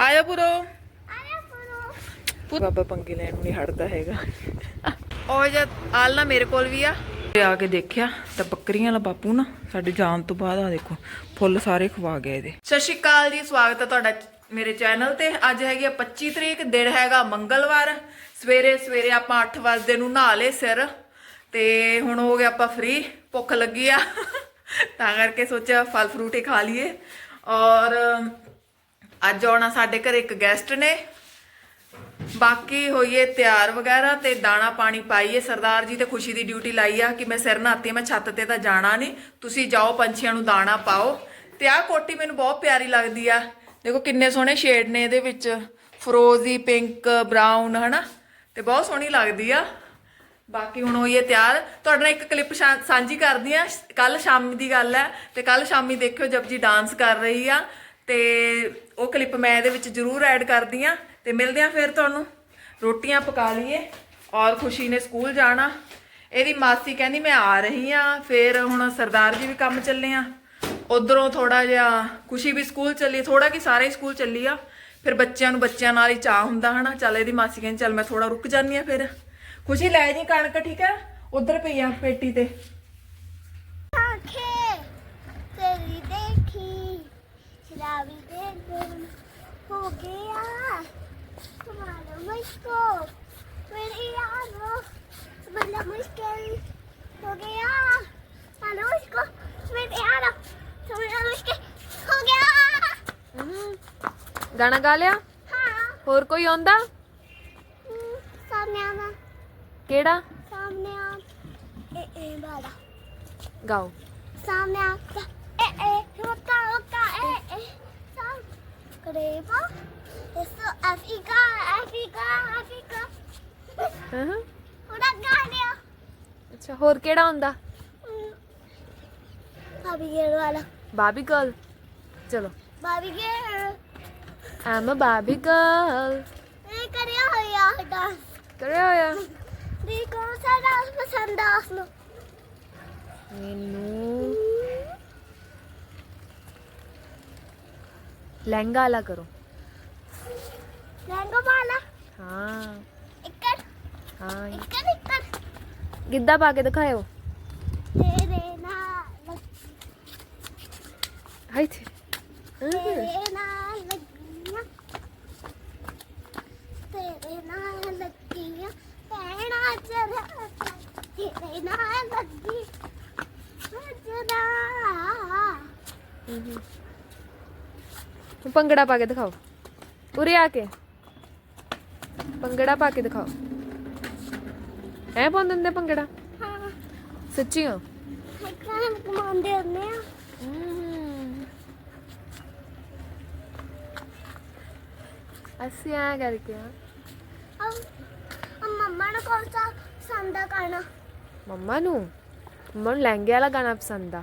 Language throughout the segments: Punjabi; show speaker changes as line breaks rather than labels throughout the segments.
ਆਇਆ ਪੁਰੋ।
ਆਇਆ ਪੁਰੋ।
ਬਾਬਾ ਪੰਗੇ ਲੈਣ ਨੂੰ ਨਹੀਂ ਹਟਦਾ ਹੈਗਾ। ਉਹ ਜਦ ਆਲ ਨਾ ਮੇਰੇ ਕੋਲ ਵੀ ਆ। ਤੇ ਆ ਕੇ ਦੇਖਿਆ ਤਾਂ ਬੱਕਰੀਆਂ ਵਾਲਾ ਬਾਪੂ ਨਾ ਸਾਡੇ ਜਾਣ ਤੋਂ ਬਾਅਦ ਆ ਦੇਖੋ ਫੁੱਲ ਸਾਰੇ ਖਵਾ ਗਿਆ ਇਹਦੇ। ਸਤਿ ਸ਼੍ਰੀ ਅਕਾਲ ਜੀ ਸਵਾਗਤ ਹੈ ਤੁਹਾਡਾ ਮੇਰੇ ਚੈਨਲ ਤੇ। ਅੱਜ ਹੈਗੀ ਆ 25 ਤਰੀਕ ਦਿਨ ਹੈਗਾ ਮੰਗਲਵਾਰ। ਸਵੇਰੇ ਸਵੇਰੇ ਆਪਾਂ 8 ਵਜੇ ਨੂੰ ਨਹਾ ਲਏ ਸਿਰ ਤੇ ਹੁਣ ਹੋ ਗਿਆ ਆਪਾਂ ਫ੍ਰੀ ਭੁੱਖ ਲੱਗੀ ਆ। ਤਾਂ ਕਰਕੇ ਸੋਚਿਆ ਫਲ ਫਰੂਟ ਹੀ ਖਾ ਲਈਏ। ਔਰ ਅੱਜ ਆਉਣਾ ਸਾਡੇ ਘਰ ਇੱਕ ਗੈਸਟ ਨੇ। ਬਾਕੀ ਹੋਈਏ ਤਿਆਰ ਵਗੈਰਾ ਤੇ ਦਾਣਾ ਪਾਣੀ ਪਾਈਏ। ਸਰਦਾਰ ਜੀ ਤੇ ਖੁਸ਼ੀ ਦੀ ਡਿਊਟੀ ਲਾਈ ਆ ਕਿ ਮੈਂ ਸਿਰ ਨਾਤੀ ਮੈਂ ਛੱਤ ਤੇ ਤਾਂ ਜਾਣਾ ਨਹੀਂ। ਤੁਸੀਂ ਜਾਓ, ਪੰਛੀਆਂ ਨੂੰ ਦਾਣਾ ਪਾਓ। ਤੇ ਆਹ ਕੋਟੀ ਮੈਨੂੰ ਬਹੁਤ ਪਿਆਰੀ ਲੱਗਦੀ ਆ। ਦੇਖੋ ਕਿੰਨੇ ਸੋਹਣੇ ਸ਼ੇਡ ਨੇ ਇਹਦੇ ਵਿੱਚ। ਫਰੋਜ਼ੀ ਪਿੰਕ ਬਰਾਊਨ ਹਨਾ? ਤੇ ਬਹੁਤ ਸੋਹਣੀ ਲੱਗਦੀ ਆ। ਬਾਕੀ ਹੁਣ ਹੋਈਏ ਤਿਆਰ। ਤੁਹਾਡੇ ਨਾਲ ਇੱਕ ਕਲਿੱਪ ਸਾਂਝੀ ਕਰਦੀ ਆ। ਕੱਲ ਸ਼ਾਮੀ ਦੀ ਗੱਲ ਹੈ ਤੇ ਕੱਲ ਸ਼ਾਮੀ ਦੇਖਿਓ ਜਪਜੀ ਡਾਂਸ ਕਰ ਰਹੀ ਆ। ਤੇ ਉਹ ਕਲਿੱਪ ਮੈਂ ਇਹਦੇ ਵਿੱਚ ਜ਼ਰੂਰ ਐਡ ਕਰਦੀ ਆ ਤੇ ਮਿਲਦੇ ਆ ਫਿਰ ਤੁਹਾਨੂੰ। ਰੋਟੀਆਂ ਪਕਾ ਲਈਏ ਔਰ ਖੁਸ਼ੀ ਨੇ ਸਕੂਲ ਜਾਣਾ। ਇਹਦੀ ਮਾਸੀ ਕਹਿੰਦੀ ਮੈਂ ਆ ਰਹੀ ਆ ਫਿਰ ਹੁਣ ਸਰਦਾਰ ਜੀ ਵੀ ਕੰਮ ਚੱਲੇ ਆ। ਉਧਰੋਂ ਥੋੜਾ ਜਿਹਾ ਖੁਸ਼ੀ ਵੀ ਸਕੂਲ ਚੱਲੀ ਥੋੜਾ ਕਿ ਸਾਰੇ ਹੀ ਸਕੂਲ ਚੱਲੀ ਆ। ਫਿਰ ਬੱਚਿਆਂ ਨੂੰ ਬੱਚਿਆਂ ਨਾਲ ਹੀ ਚਾਹ ਹੁੰਦਾ ਹਨਾ। ਚੱਲ ਇਹਦੀ ਮਾਸੀ ਕਹਿੰਦੀ ਚੱਲ ਮੈਂ ਥੋੜਾ ਰੁਕ ਜਾਂਦੀ ਆ ਫਿਰ। ਖੁਸ਼ੀ ਲੈ ਜੀ ਕਣਕ, ਠੀਕ ਆ ਉਧਰ ਪਈ ਆ ਪੇਟੀ ਤੇ।
ਆਖੇ, ਤੇਰੀ ਦੇਖੀ, ਸ਼ਰਾਬੀ ਦੇ ਦਿਲ ਹੋ ਗਿਆ तुम्हारा मुझको मेरी यारो बड़ा मुश्किल हो गया हेलो मुझको मेरी यारो तुम्हारा मुश्किल हो गया
ਗਾਣਾ ਗਾ ਲਿਆ
हाँ
ਹੋਰ ਕੋਈ ਆਉਂਦਾ
हम्म, सामने आना
ਕਿਹੜਾ
सामने आ ए ए बाला
ਗਾਓ
सामने आता Greba. Ist so Afrika, Afrika, Afrika.
ਹਾਂ
ਉਹਦਾ ਗਾਣਿਆ
ਅੱਛਾ ਹੋਰ ਕਿਹੜਾ ਹੁੰਦਾ?
ਭਾਬੀ ਗੇੜ ਵਾਲਾ.
ਬਾਬੀ ਗਰਲ ਚਲੋ।
ਭਾਬੀ ਗੇੜ
ਆਮ ਅ ਬਾਬੀ ਗਰਲ
ਇਹ ਕਰਿਆ ਹੋਇਆ ਡਾਂਸ
ਕਰਿਆ ਹੋਇਆ
ਦੀ ਕੌਣ ਸਾ ਡਾਂਸ ਪਸੰਦ ਆ ਉਸਨੂੰ
ਮੈਨੂੰ ਲਹਿੰਗਾ ਵਾਲਾ ਕਰੋ।
ਲਹਿੰਗਾ ਵਾਲਾ?
ਹਾਂ।
ਇੱਕੜ
ਹਾਂ।
ਇੱਕੜ ਇੱਕੜ
ਗਿੱਧਾ ਪਾ ਕੇ ਦਿਖਾਇਓ।
ਤੇਰੇ ਨਾਲ।
ਹਾਈ ਤੇ ਭੰਗੜਾ ਪਾ ਕੇ ਦਿਖਾਓ। ਉਰੇ ਆ ਕੇ। ਭੰਗੜਾ ਪਾ ਕੇ ਦਿਖਾਓ। ਐ ਪਾਉਂਦੇ ਹੁੰਦੇ ਭੰਗੜਾ?
ਹਾਂ।
ਸੱਚੀ ਆ
ਮੱਖਣ ਕਮਾਉਂਦੇ ਹੁੰਦੇ ਆ।
ਅਸੀਂ ਆ ਕਰਕੇ ਆ।
ਮੰਮਾ ਨੂੰ ਕੌਣ ਸਾ ਸੰਦਾ ਗਾਣਾ?
ਮੰਮਾ ਨੂੰ? ਮੰਮਾ ਨੂੰ ਲਹਿੰਗੇ ਵਾਲਾ ਗਾਣਾ ਪਸੰਦ ਆ।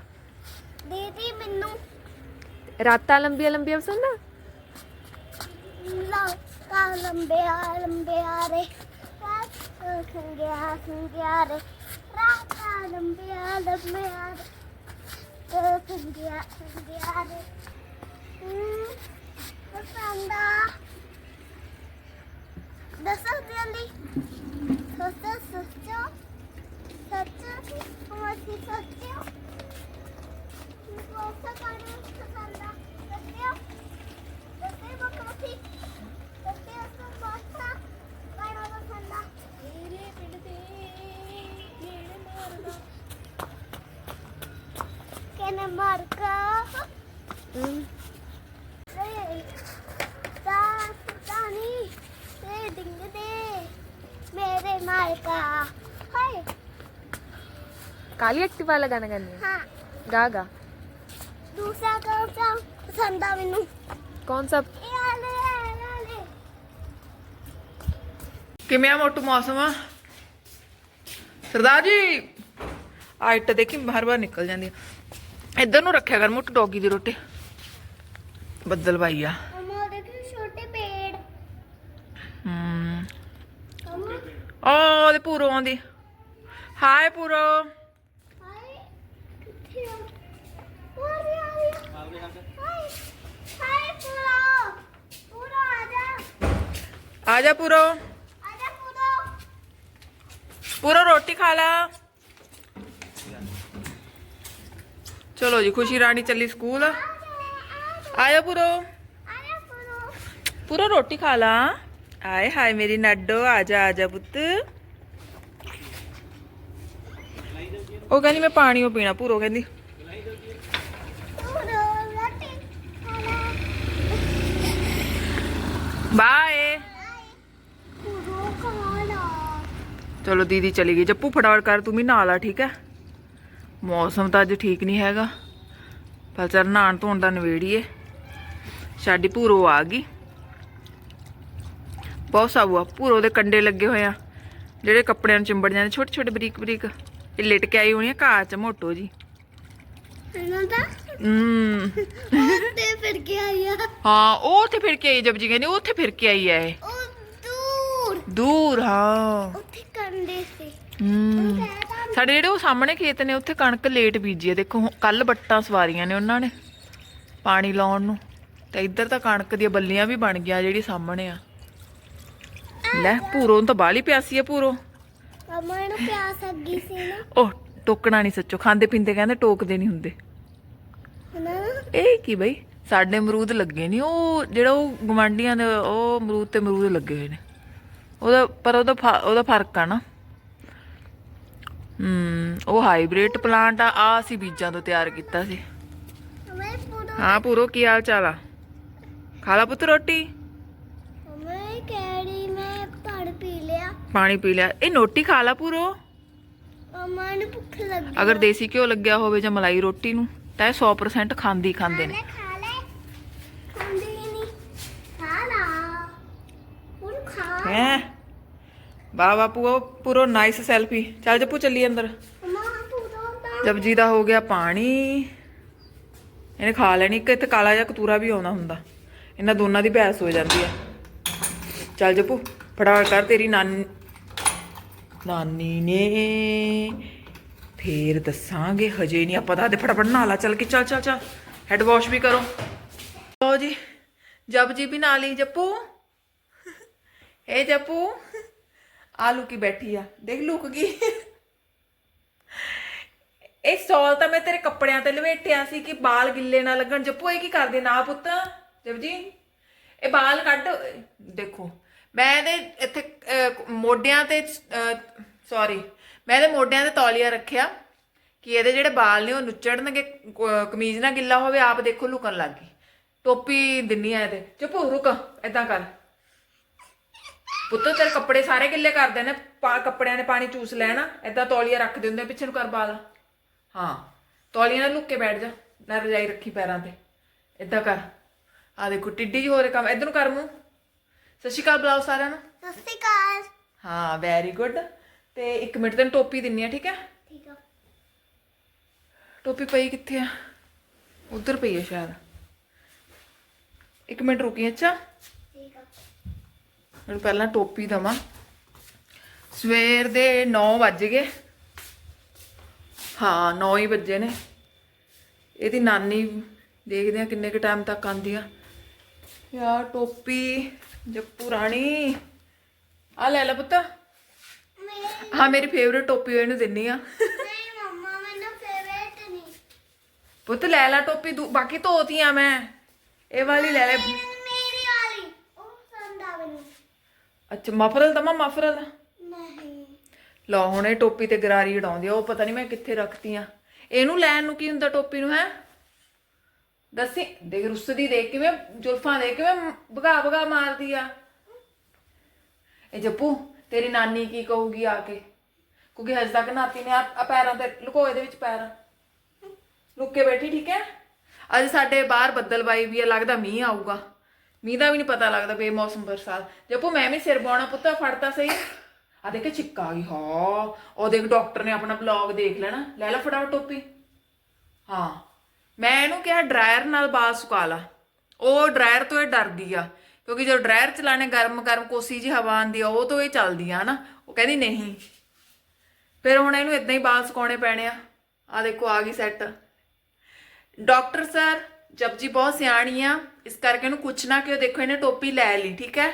ਰਾਤਾਂ ਲੰਬੀਆਂ ਲੰਬੀਆਂ ਪਸੰਦ ਆ?
ਲਾ ਲੰਬੇ ਆ ਲੰਬੇ ਆ ਰੇ, ਰਾਤ ਸੰਗੇ ਆ ਸੰਗੇ ਆ ਰੇ, ਰਾਤਾਂ ਲੰਬੇ ਆ ਲੰਬੇ ਆ ਰੇ ਸੰਗੇ ਆ ਸੰਗੇ ਆ ਰੇ ਪਸੰਦ ਆ। ਦੱਸੋ ਜਲਦੀ ਸੱਚ ਸੱਚ ਸੱਚ ਮਸੀ ਸੱਚ ਰੇ ਸਾਸਤਾਨੀ ਤੇ ਡਿੰਗ ਦੇ ਦੂਸਰਾ ਕੌਣ ਸਾ? ਪਸੰਦ ਆ ਮੈਨੂੰ।
ਕੌਣ ਸਾ?
ਇਹ ਆਲੇ ਇਹ ਆਲੇ
ਕਿਵੇਂ ਆ ਮੋਟੂ ਮੌਸਮ? ਆ ਸਰਦਾਰ ਜੀ ਆ ਇੱਟ ਦੇਖੀ ਬਾਹਰ ਬਾਹਰ ਨਿਕਲ ਜਾਂਦੀ ਆ। ਇੱਧਰ ਨੂੰ ਰੱਖਿਆ ਕਰ ਮੋਟੂ ਡੌਗੀ ਦੀ ਰੋਟੀ। ਬੱਦਲ ਪਾਈ ਆ।
ਦੇਖੀ ਛੋਟੇ ਪੇੜ?
ਉਹ ਉਹਦੇ ਪੂਰੋ ਆਉਂਦੀ। ਹਾਏ ਪੂਰੋ
ਹਾਏ ਕਿੱਥੇ ਆ ਉਹ ਆ ਰਿਹਾ ਆ ਰਿਹਾ ਹਾਏ ਹਾਏ ਪੂਰਾ ਪੂਰਾ
ਆ ਜਾ ਪੂਰੋ
ਆਜਾ ਪੂਰੋ
ਪੂਰੋ ਰੋਟੀ ਖਾ ਲਾ ਚਲੋ ਜੀ ਖੁਸ਼ੀ ਰਾਣੀ ਚੱਲੀ ਸਕੂਲ ਆ ਜਾ ਪੂਰੋ
ਆਜਾ ਪੂਰੋ
ਪੂਰਾ ਰੋਟੀ ਖਾ ਲਾ ਆਏ ਹਾਏ ਮੇਰੀ ਨੱਡੋ ਆ ਜਾ ਆ ਜਾ ਪੁੱਤ ਉਹ ਕਹਿੰਦੀ ਮੈਂ ਪਾਣੀ ਉਹ ਪੀਣਾ ਪੂਰੋ ਕਹਿੰਦੀ
ਪੂਰੋ ਰੋਟੀ ਖਾਣਾ
ਬਾਏ
ਪੂਰੋ ਖਾਣਾ
ਚਲੋ ਦੀਦੀ ਚਲੀ ਗਈ। ਜੱਪੂ ਫਟਾਫਟ ਕਰ ਤੂੰ ਵੀ ਨਹਾ ਲਾ ਠੀਕ ਹੈ? ਮੌਸਮ ਤਾਂ ਅੱਜ ਠੀਕ ਨਹੀਂ ਹੈਗਾ। ਪਰ ਚੱਲ ਨਹਾਣ ਧੋਣ ਦਾ ਨਵੇੜੀਏ। ਸਾਡੀ ਭੂਰੋ ਆ ਗਈ। ਬਹੁਤ ਸਾਬੂ ਆ ਭੂਰੋ ਦੇ ਕੰਡੇ ਲੱਗੇ ਹੋਏ ਆ। ਜਿਹੜੇ ਕੱਪੜਿਆਂ ਨੂੰ ਚਿੰਬੜ ਜਾਂਦੇ ਛੋਟੇ ਛੋਟੇ ਬਰੀਕ ਬਰੀਕ। ਇਹ ਲਿਟ ਕੇ ਆਈ ਹੋਣੀ ਆ ਘਾਹ ਚ ਮੋਟੋ ਜੀ।
ਇਹਨਾਂ ਦਾ? ਤੇ ਫਿਰ ਕੇ ਆਇਆ
ਹਾਂ ਉਹ ਉੱਥੇ ਫਿਰ ਕੇ ਆਈ ਜਪਜੀ ਕਹਿੰਦੀ ਉਹ ਉੱਥੇ ਫਿਰ ਕੇ ਆਈ ਐ ਇਹ।
ਦੂਰ
ਹਾਂ।
ਉੱਥੇ ਕੰਡੇ ਸੀ।
ਸਾਡੇ ਜਿਹੜੇ ਉਹ ਸਾਹਮਣੇ ਖੇਤ ਨੇ ਉੱਥੇ ਕਣਕ ਲੇਟ ਬੀਜੀ ਹੈ। ਦੇਖੋ ਕੱਲ ਬੱਟਾਂ ਸਵਾਰੀਆਂ ਨੇ ਉਹਨਾਂ ਨੇ ਪਾਣੀ ਲਾਉਣ ਨੂੰ। ਤੇ ਇੱਧਰ ਤਾਂ ਕਣਕ ਦੀਆਂ ਬੱਲੀਆਂ ਵੀ ਬਣ ਗਿਆ ਜਿਹੜੀ ਸਾਹਮਣੇ ਆ। ਲੈ ਨੂੰ ਤਾਂ ਬਾਲੀ ਪਿਆਸੀ ਆ ਭੂਰੋ
ਮਮਾ ਨੂੰ ਪਿਆਸ ਲੱਗੀ ਸੀ ਨਾ।
ਉਹ ਟੋਕਣਾ ਨਹੀਂ ਸੱਚੋ। ਖਾਂਦੇ ਪੀਂਦੇ ਕਹਿੰਦੇ ਟੋਕਦੇ ਨਹੀਂ ਹੁੰਦੇ। ਇਹ ਕੀ ਬਈ? ਸਾਡੇ ਅਮਰੂਦ ਲੱਗੇ ਨਹੀਂ ਉਹ ਜਿਹੜਾ ਉਹ ਗਵਾਂਡੀਆਂ ਦੇ ਉਹ ਅਮਰੂਦ ਤੇ ਅਮਰੂਦ ਲੱਗੇ ਹੋਏ ਨੇ। ਉਹਦਾ ਪਰ ਉਹਦਾ ਉਹਦਾ ਫ਼ਰਕ ਆ ਨਾ। ਹਮ ਉਹ ਹਾਈਬ੍ਰਿਡ ਪਲਾਂਟ ਆ ਆ ਅਸੀਂ ਬੀਜਾਂ ਤੋਂ ਤਿਆਰ ਕੀਤਾ ਸੀ।
ਪੂਰੋ
ਹਾਂ ਪੂਰੋ ਕੀ ਹਾਲ ਚਾਲ ਆ? ਖਾ ਲਾ ਪੁੱਤ ਰੋਟੀ।
ਮਮਾ ਕਹਿੜੀ ਮੈਂ ਪੜ ਪੀ ਲਿਆ।
ਪਾਣੀ ਪੀ ਲਿਆ। ਇਹ ਨੋਟੀ ਖਾ ਲਾ ਪੂਰੋ।
ਮਮਾ ਨੂੰ ਭੁੱਖ ਲੱਗੀ
ਅਗਰ ਦੇਸੀ ਘਿਓ ਲੱਗਿਆ ਹੋਵੇ ਜਾਂ ਮਲਾਈ ਰੋਟੀ ਨੂੰ ਤਾਂ ਇਹ 100% ਖਾਂਦੀ ਖਾਂਦੇ ਨੇ।
ਖਾ ਲੈ। ਖਾਂਦੀ ਨਹੀਂ। ਖਾ ਲਾ। ਹੁਣ ਖਾ।
ਹੈ? ਵਾਹ ਵਾਹ ਪੂਓ ਪੂਰੋ ਨਾਈਸ ਸੈਲਫੀ ਚੱਲ ਜੱਪੂ ਚੱਲੀ ਅੰਦਰ। ਜਪਜੀ ਦਾ ਹੋ ਗਿਆ ਪਾਣੀ। ਇਹਨੇ ਖਾ ਲੈਣੀ, ਇੱਕ ਇੱਥੇ ਕਾਲਾ ਜਿਹਾ ਕਤੂਰਾ ਵੀ ਆਉਂਦਾ ਹੁੰਦਾ। ਇਹਨਾਂ ਦੋਨਾਂ ਦੀ ਬਹਿਸ ਹੋ ਜਾਂਦੀ ਆ ਚੱਲ ਜਪੂ, ਫਟਾਫਟ ਕਰ, ਤੇਰੀ ਨਾਨੀ ਨਾਨੀ ਨੇ ਫੇਰ ਦੱਸਾਂਗੇ, ਹਜੇ ਨਹੀਂ ਆਪਾਂ ਦੱਸਦੇ ਫਟਾਫਟ ਨਾਲਾ ਚੱਲ ਕੇ ਚੱਲ ਚੱਲ ਚੱਲ। ਹੈਡ ਵਾਸ਼ ਵੀ ਕਰੋ। ਲਓ ਜੀ ਜਪਜੀ ਵੀ ਨਾਲ ਹੀ ਜੱਪੂ। ਏ ਜੱਪੂ। ਆ ਲੁਕੀ ਬੈਠੀ ਆ? ਦੇਖ ਲੁਕ ਗਈ ਇਹ ਸੌਲ ਤਾਂ ਮੈਂ ਤੇਰੇ ਕੱਪੜਿਆਂ ਤੇ ਲਵੇਟਿਆ ਸੀ ਕਿ ਬਾਲ ਗਿੱਲੇ ਨਾ ਲੱਗਣ। ਜੱਪੂ, ਇਹ ਕੀ ਕਰਦੇ ਨਾ ਪੁੱਤ ਜਪ ਜੀ ਇਹ ਬਾਲ ਕੱਢ। ਦੇਖੋ, ਮੈਂ ਇਹਦੇ ਇੱਥੇ ਮੋਢਿਆਂ ਤੇ ਸੌਰੀ ਮੈਂ ਇਹਦੇ ਮੋਢਿਆਂ ਤੇ ਤੌਲੀਆ ਰੱਖਿਆ ਕਿ ਇਹਦੇ ਜਿਹੜੇ ਬਾਲ ਨੇ ਉਹ ਨੁੱਚੜਨਗੇ ਕਮੀਜ਼ ਨਾ ਗਿੱਲਾ ਹੋਵੇ, ਆਪ ਦੇਖੋ ਲੁਕਣ ਲੱਗ ਗਈ। ਟੋਪੀ ਦਿੰਨੀ ਆ ਇਹਦੇ। ਚੁੱਪ ਰੁਕ, ਏਦਾਂ ਕਰ। ਪੁੱਤ ਤੇਰੇ ਕੱਪੜੇ ਸਾਰੇ ਗਿੱਲੇ ਕਰਦੇ ਨੇ ਪਾ ਕੱਪੜਿਆਂ ਦੇ ਪਾਣੀ ਚੂਸ ਲੈਣਾ ਏਦਾਂ ਤੌਲੀਆ ਰੱਖਦੇ ਹੁੰਦੇ ਆ, ਪਿੱਛੇ ਨੂੰ ਕਰ ਬਾਲ ਹਾਂ ਤੌਲੀਆ ਨਾਲ ਲੁੱਕ ਕੇ ਬੈਠ ਜਾ ਨਾ ਰਜਾਈ ਰੱਖੀ ਪੈਰਾਂ ਤੇ। ਏਦਾਂ ਕਰ। ਆ ਦੇਖੋ ਟਿੱਡੀ ਜੀ ਹੋ ਰਿਹਾ ਕੰਮ ਇਧਰ ਨੂੰ ਕਰ ਮੂੰਹ। ਸਤਿ ਸ਼੍ਰੀ ਅਕਾਲ ਬੁਲਾਓ ਸਾਰਿਆਂ ਨੂੰ।
ਸਤਿ ਸ਼੍ਰੀ ਅਕਾਲ।
ਹਾਂ ਵੈਰੀ ਗੁੱਡ ਤੇ ਇੱਕ ਮਿੰਟ ਤੈਨੂੰ ਟੋਪੀ ਦਿੰਨੀ ਆ ਠੀਕ ਹੈ
ਠੀਕ ਆ।
ਟੋਪੀ ਪਈ ਕਿੱਥੇ ਆ? ਉਧਰ ਪਈ ਹੈ ਸ਼ਾਇਦ। ਇੱਕ ਮਿੰਟ ਰੁਕੀ ਅੱਛਾ।
ਆ
ਮੈਨੂੰ ਪਹਿਲਾਂ ਟੋਪੀ ਦਵਾਂ। ਸਵੇਰ ਦੇ 9 ਵੱਜ ਗਏ। ਹਾਂ 9 ਹੀ ਵੱਜੇ ਨੇ। ਇਹਦੀ ਨਾਨੀ ਦੇਖਦੇ ਆ ਕਿੰਨੇ ਕ ਟਾਈਮ ਤੱਕ ਆਂਦੀ ਆ। ਯਾਰ ਟੋਪੀ ਜੱਪੂ ਰਾਣੀ। ਆ ਲੈ ਲੈ ਪੁੱਤ। ਹਾਂ ਮੇਰੀ ਫੇਵਰੇਟ ਟੋਪੀ ਇਹਨੂੰ ਦਿੰਨੀ ਆ।
ਨਹੀਂ ਮੰਮਾ ਮੈਨੂੰ ਫੇਵਰੇਟ ਨਹੀਂ।
ਪੁੱਤ ਲੈ ਲੈ ਟੋਪੀ ਬਾਕੀ ਧੋਤੀਆਂ ਮੈਂ। ਇਹ ਵਾਲੀ ਲੈ ਲੈ
ਮੇਰੀ ਵਾਲੀ ਉਹ ਸੰਦਾ ਬਣੀ
ਅੱਛਾ ਮਫਰਲ ਦਮਾ ਮਫਰਲ।
ਨਹੀਂ।
ਲਓ ਹੁਣ ਇਹ ਟੋਪੀ ਤੇ ਗਰਾਰੀ ਉਡਾਉਂਦੀ ਆ ਉਹ ਪਤਾ ਨਹੀਂ ਮੈਂ ਕਿੱਥੇ ਰੱਖਤੀ ਆ ਇਹਨੂੰ ਲੈਣ ਨੂੰ ਕੀ ਹੁੰਦਾ ਟੋਪੀ ਨੂੰ ਹੈ? ਦੱਸੀ ਦੇਖ ਰੁੱਸਦੀ ਦੇਖ ਕਿਵੇਂ ਜੁਲਫਾਂ ਦੇ ਕਿਵੇਂ ਭਗਾ ਭਗਾ ਮਾਰਦੀ ਆ। ਇਹ ਜੱਪੂ ਤੇਰੀ ਨਾਨੀ ਕੀ ਕਹੂਗੀ ਆ ਕੇ? ਕਿਉਂਕਿ ਹਜੇ ਤੱਕ ਨਾਤੀ ਨੇ ਆ ਪੈਰਾਂ ਤੇ ਲੁਕੋ ਇਹਦੇ ਵਿੱਚ ਪੈਰ। ਲੁੱਕ ਕੇ ਬੈਠੀ ਠੀਕ ਹੈ? ਅੱਜ ਸਾਡੇ ਬਾਹਰ ਬੱਦਲਬਾਈ ਵੀ ਆ ਲੱਗਦਾ ਮੀਂਹ ਆਊਗਾ। ਮੀਂਹ ਦਾ ਵੀ ਨਹੀਂ ਪਤਾ ਲੱਗਦਾ ਬੇਮੌਸਮ ਬਰਸਾਤ। ਜੱਪੂ ਮੈਂ ਵੀ ਸਿਰ ਬਾਉਣਾ ਪੁੱਤਾ, ਫੜਤਾ ਸਹੀ। ਆ ਦੇਖ ਛਿੱਕਾ ਗਈ ਹਾਂ ਉਹ ਦੇਖ, ਡਾਕਟਰ ਨੇ ਆਪਣਾ ਬਲੌਗ ਦੇਖ ਲੈਣਾ। ਲੈ ਲੈ ਫਟਾਫਟ ਟੋਪੀ। ਹਾਂ। ਮੈਂ ਇਹਨੂੰ ਕਿਹਾ, ਡਰਾਇਰ ਨਾਲ ਬਾਲ ਸੁਕਾ ਲਾ। ਉਹ ਡਰਾਇਰ ਤੋਂ ਇਹ ਡਰਦੀ ਆ। ਕਿਉਂਕਿ ਜਦੋਂ ਡਰਾਇਰ ਚਲਾਣੇ, ਗਰਮ ਗਰਮ ਕੋਸੀ ਜੀ ਹਵਾ ਆਉਂਦੀ ਆ, ਉਹ ਤੋਂ ਇਹ ਚੱਲਦੀ ਆ, ਹਨਾ। ਉਹ ਕਹਿੰਦੀ, ਨਹੀਂ। ਫਿਰ ਹੁਣ ਇਹਨੂੰ ਇਦਾਂ ਹੀ ਬਾਲ ਸੁਕਾਉਣੇ ਪੈਣੇ ਆ। ਆ ਦੇਖੋ, ਆ ਗਈ ਸੈੱਟ ਡਾਕਟਰ ਸਰ ਜਪਜੀ ਬਹੁਤ ਸਿਆਣੀ ਆ ਇਸ ਕਰਕੇ ਇਹਨੂੰ ਕੁਛ ਨਾ ਕਿ ਉਹ ਦੇਖੋ ਇਹਨੇ ਟੋਪੀ ਲੈ ਲਈ ਠੀਕ ਹੈ?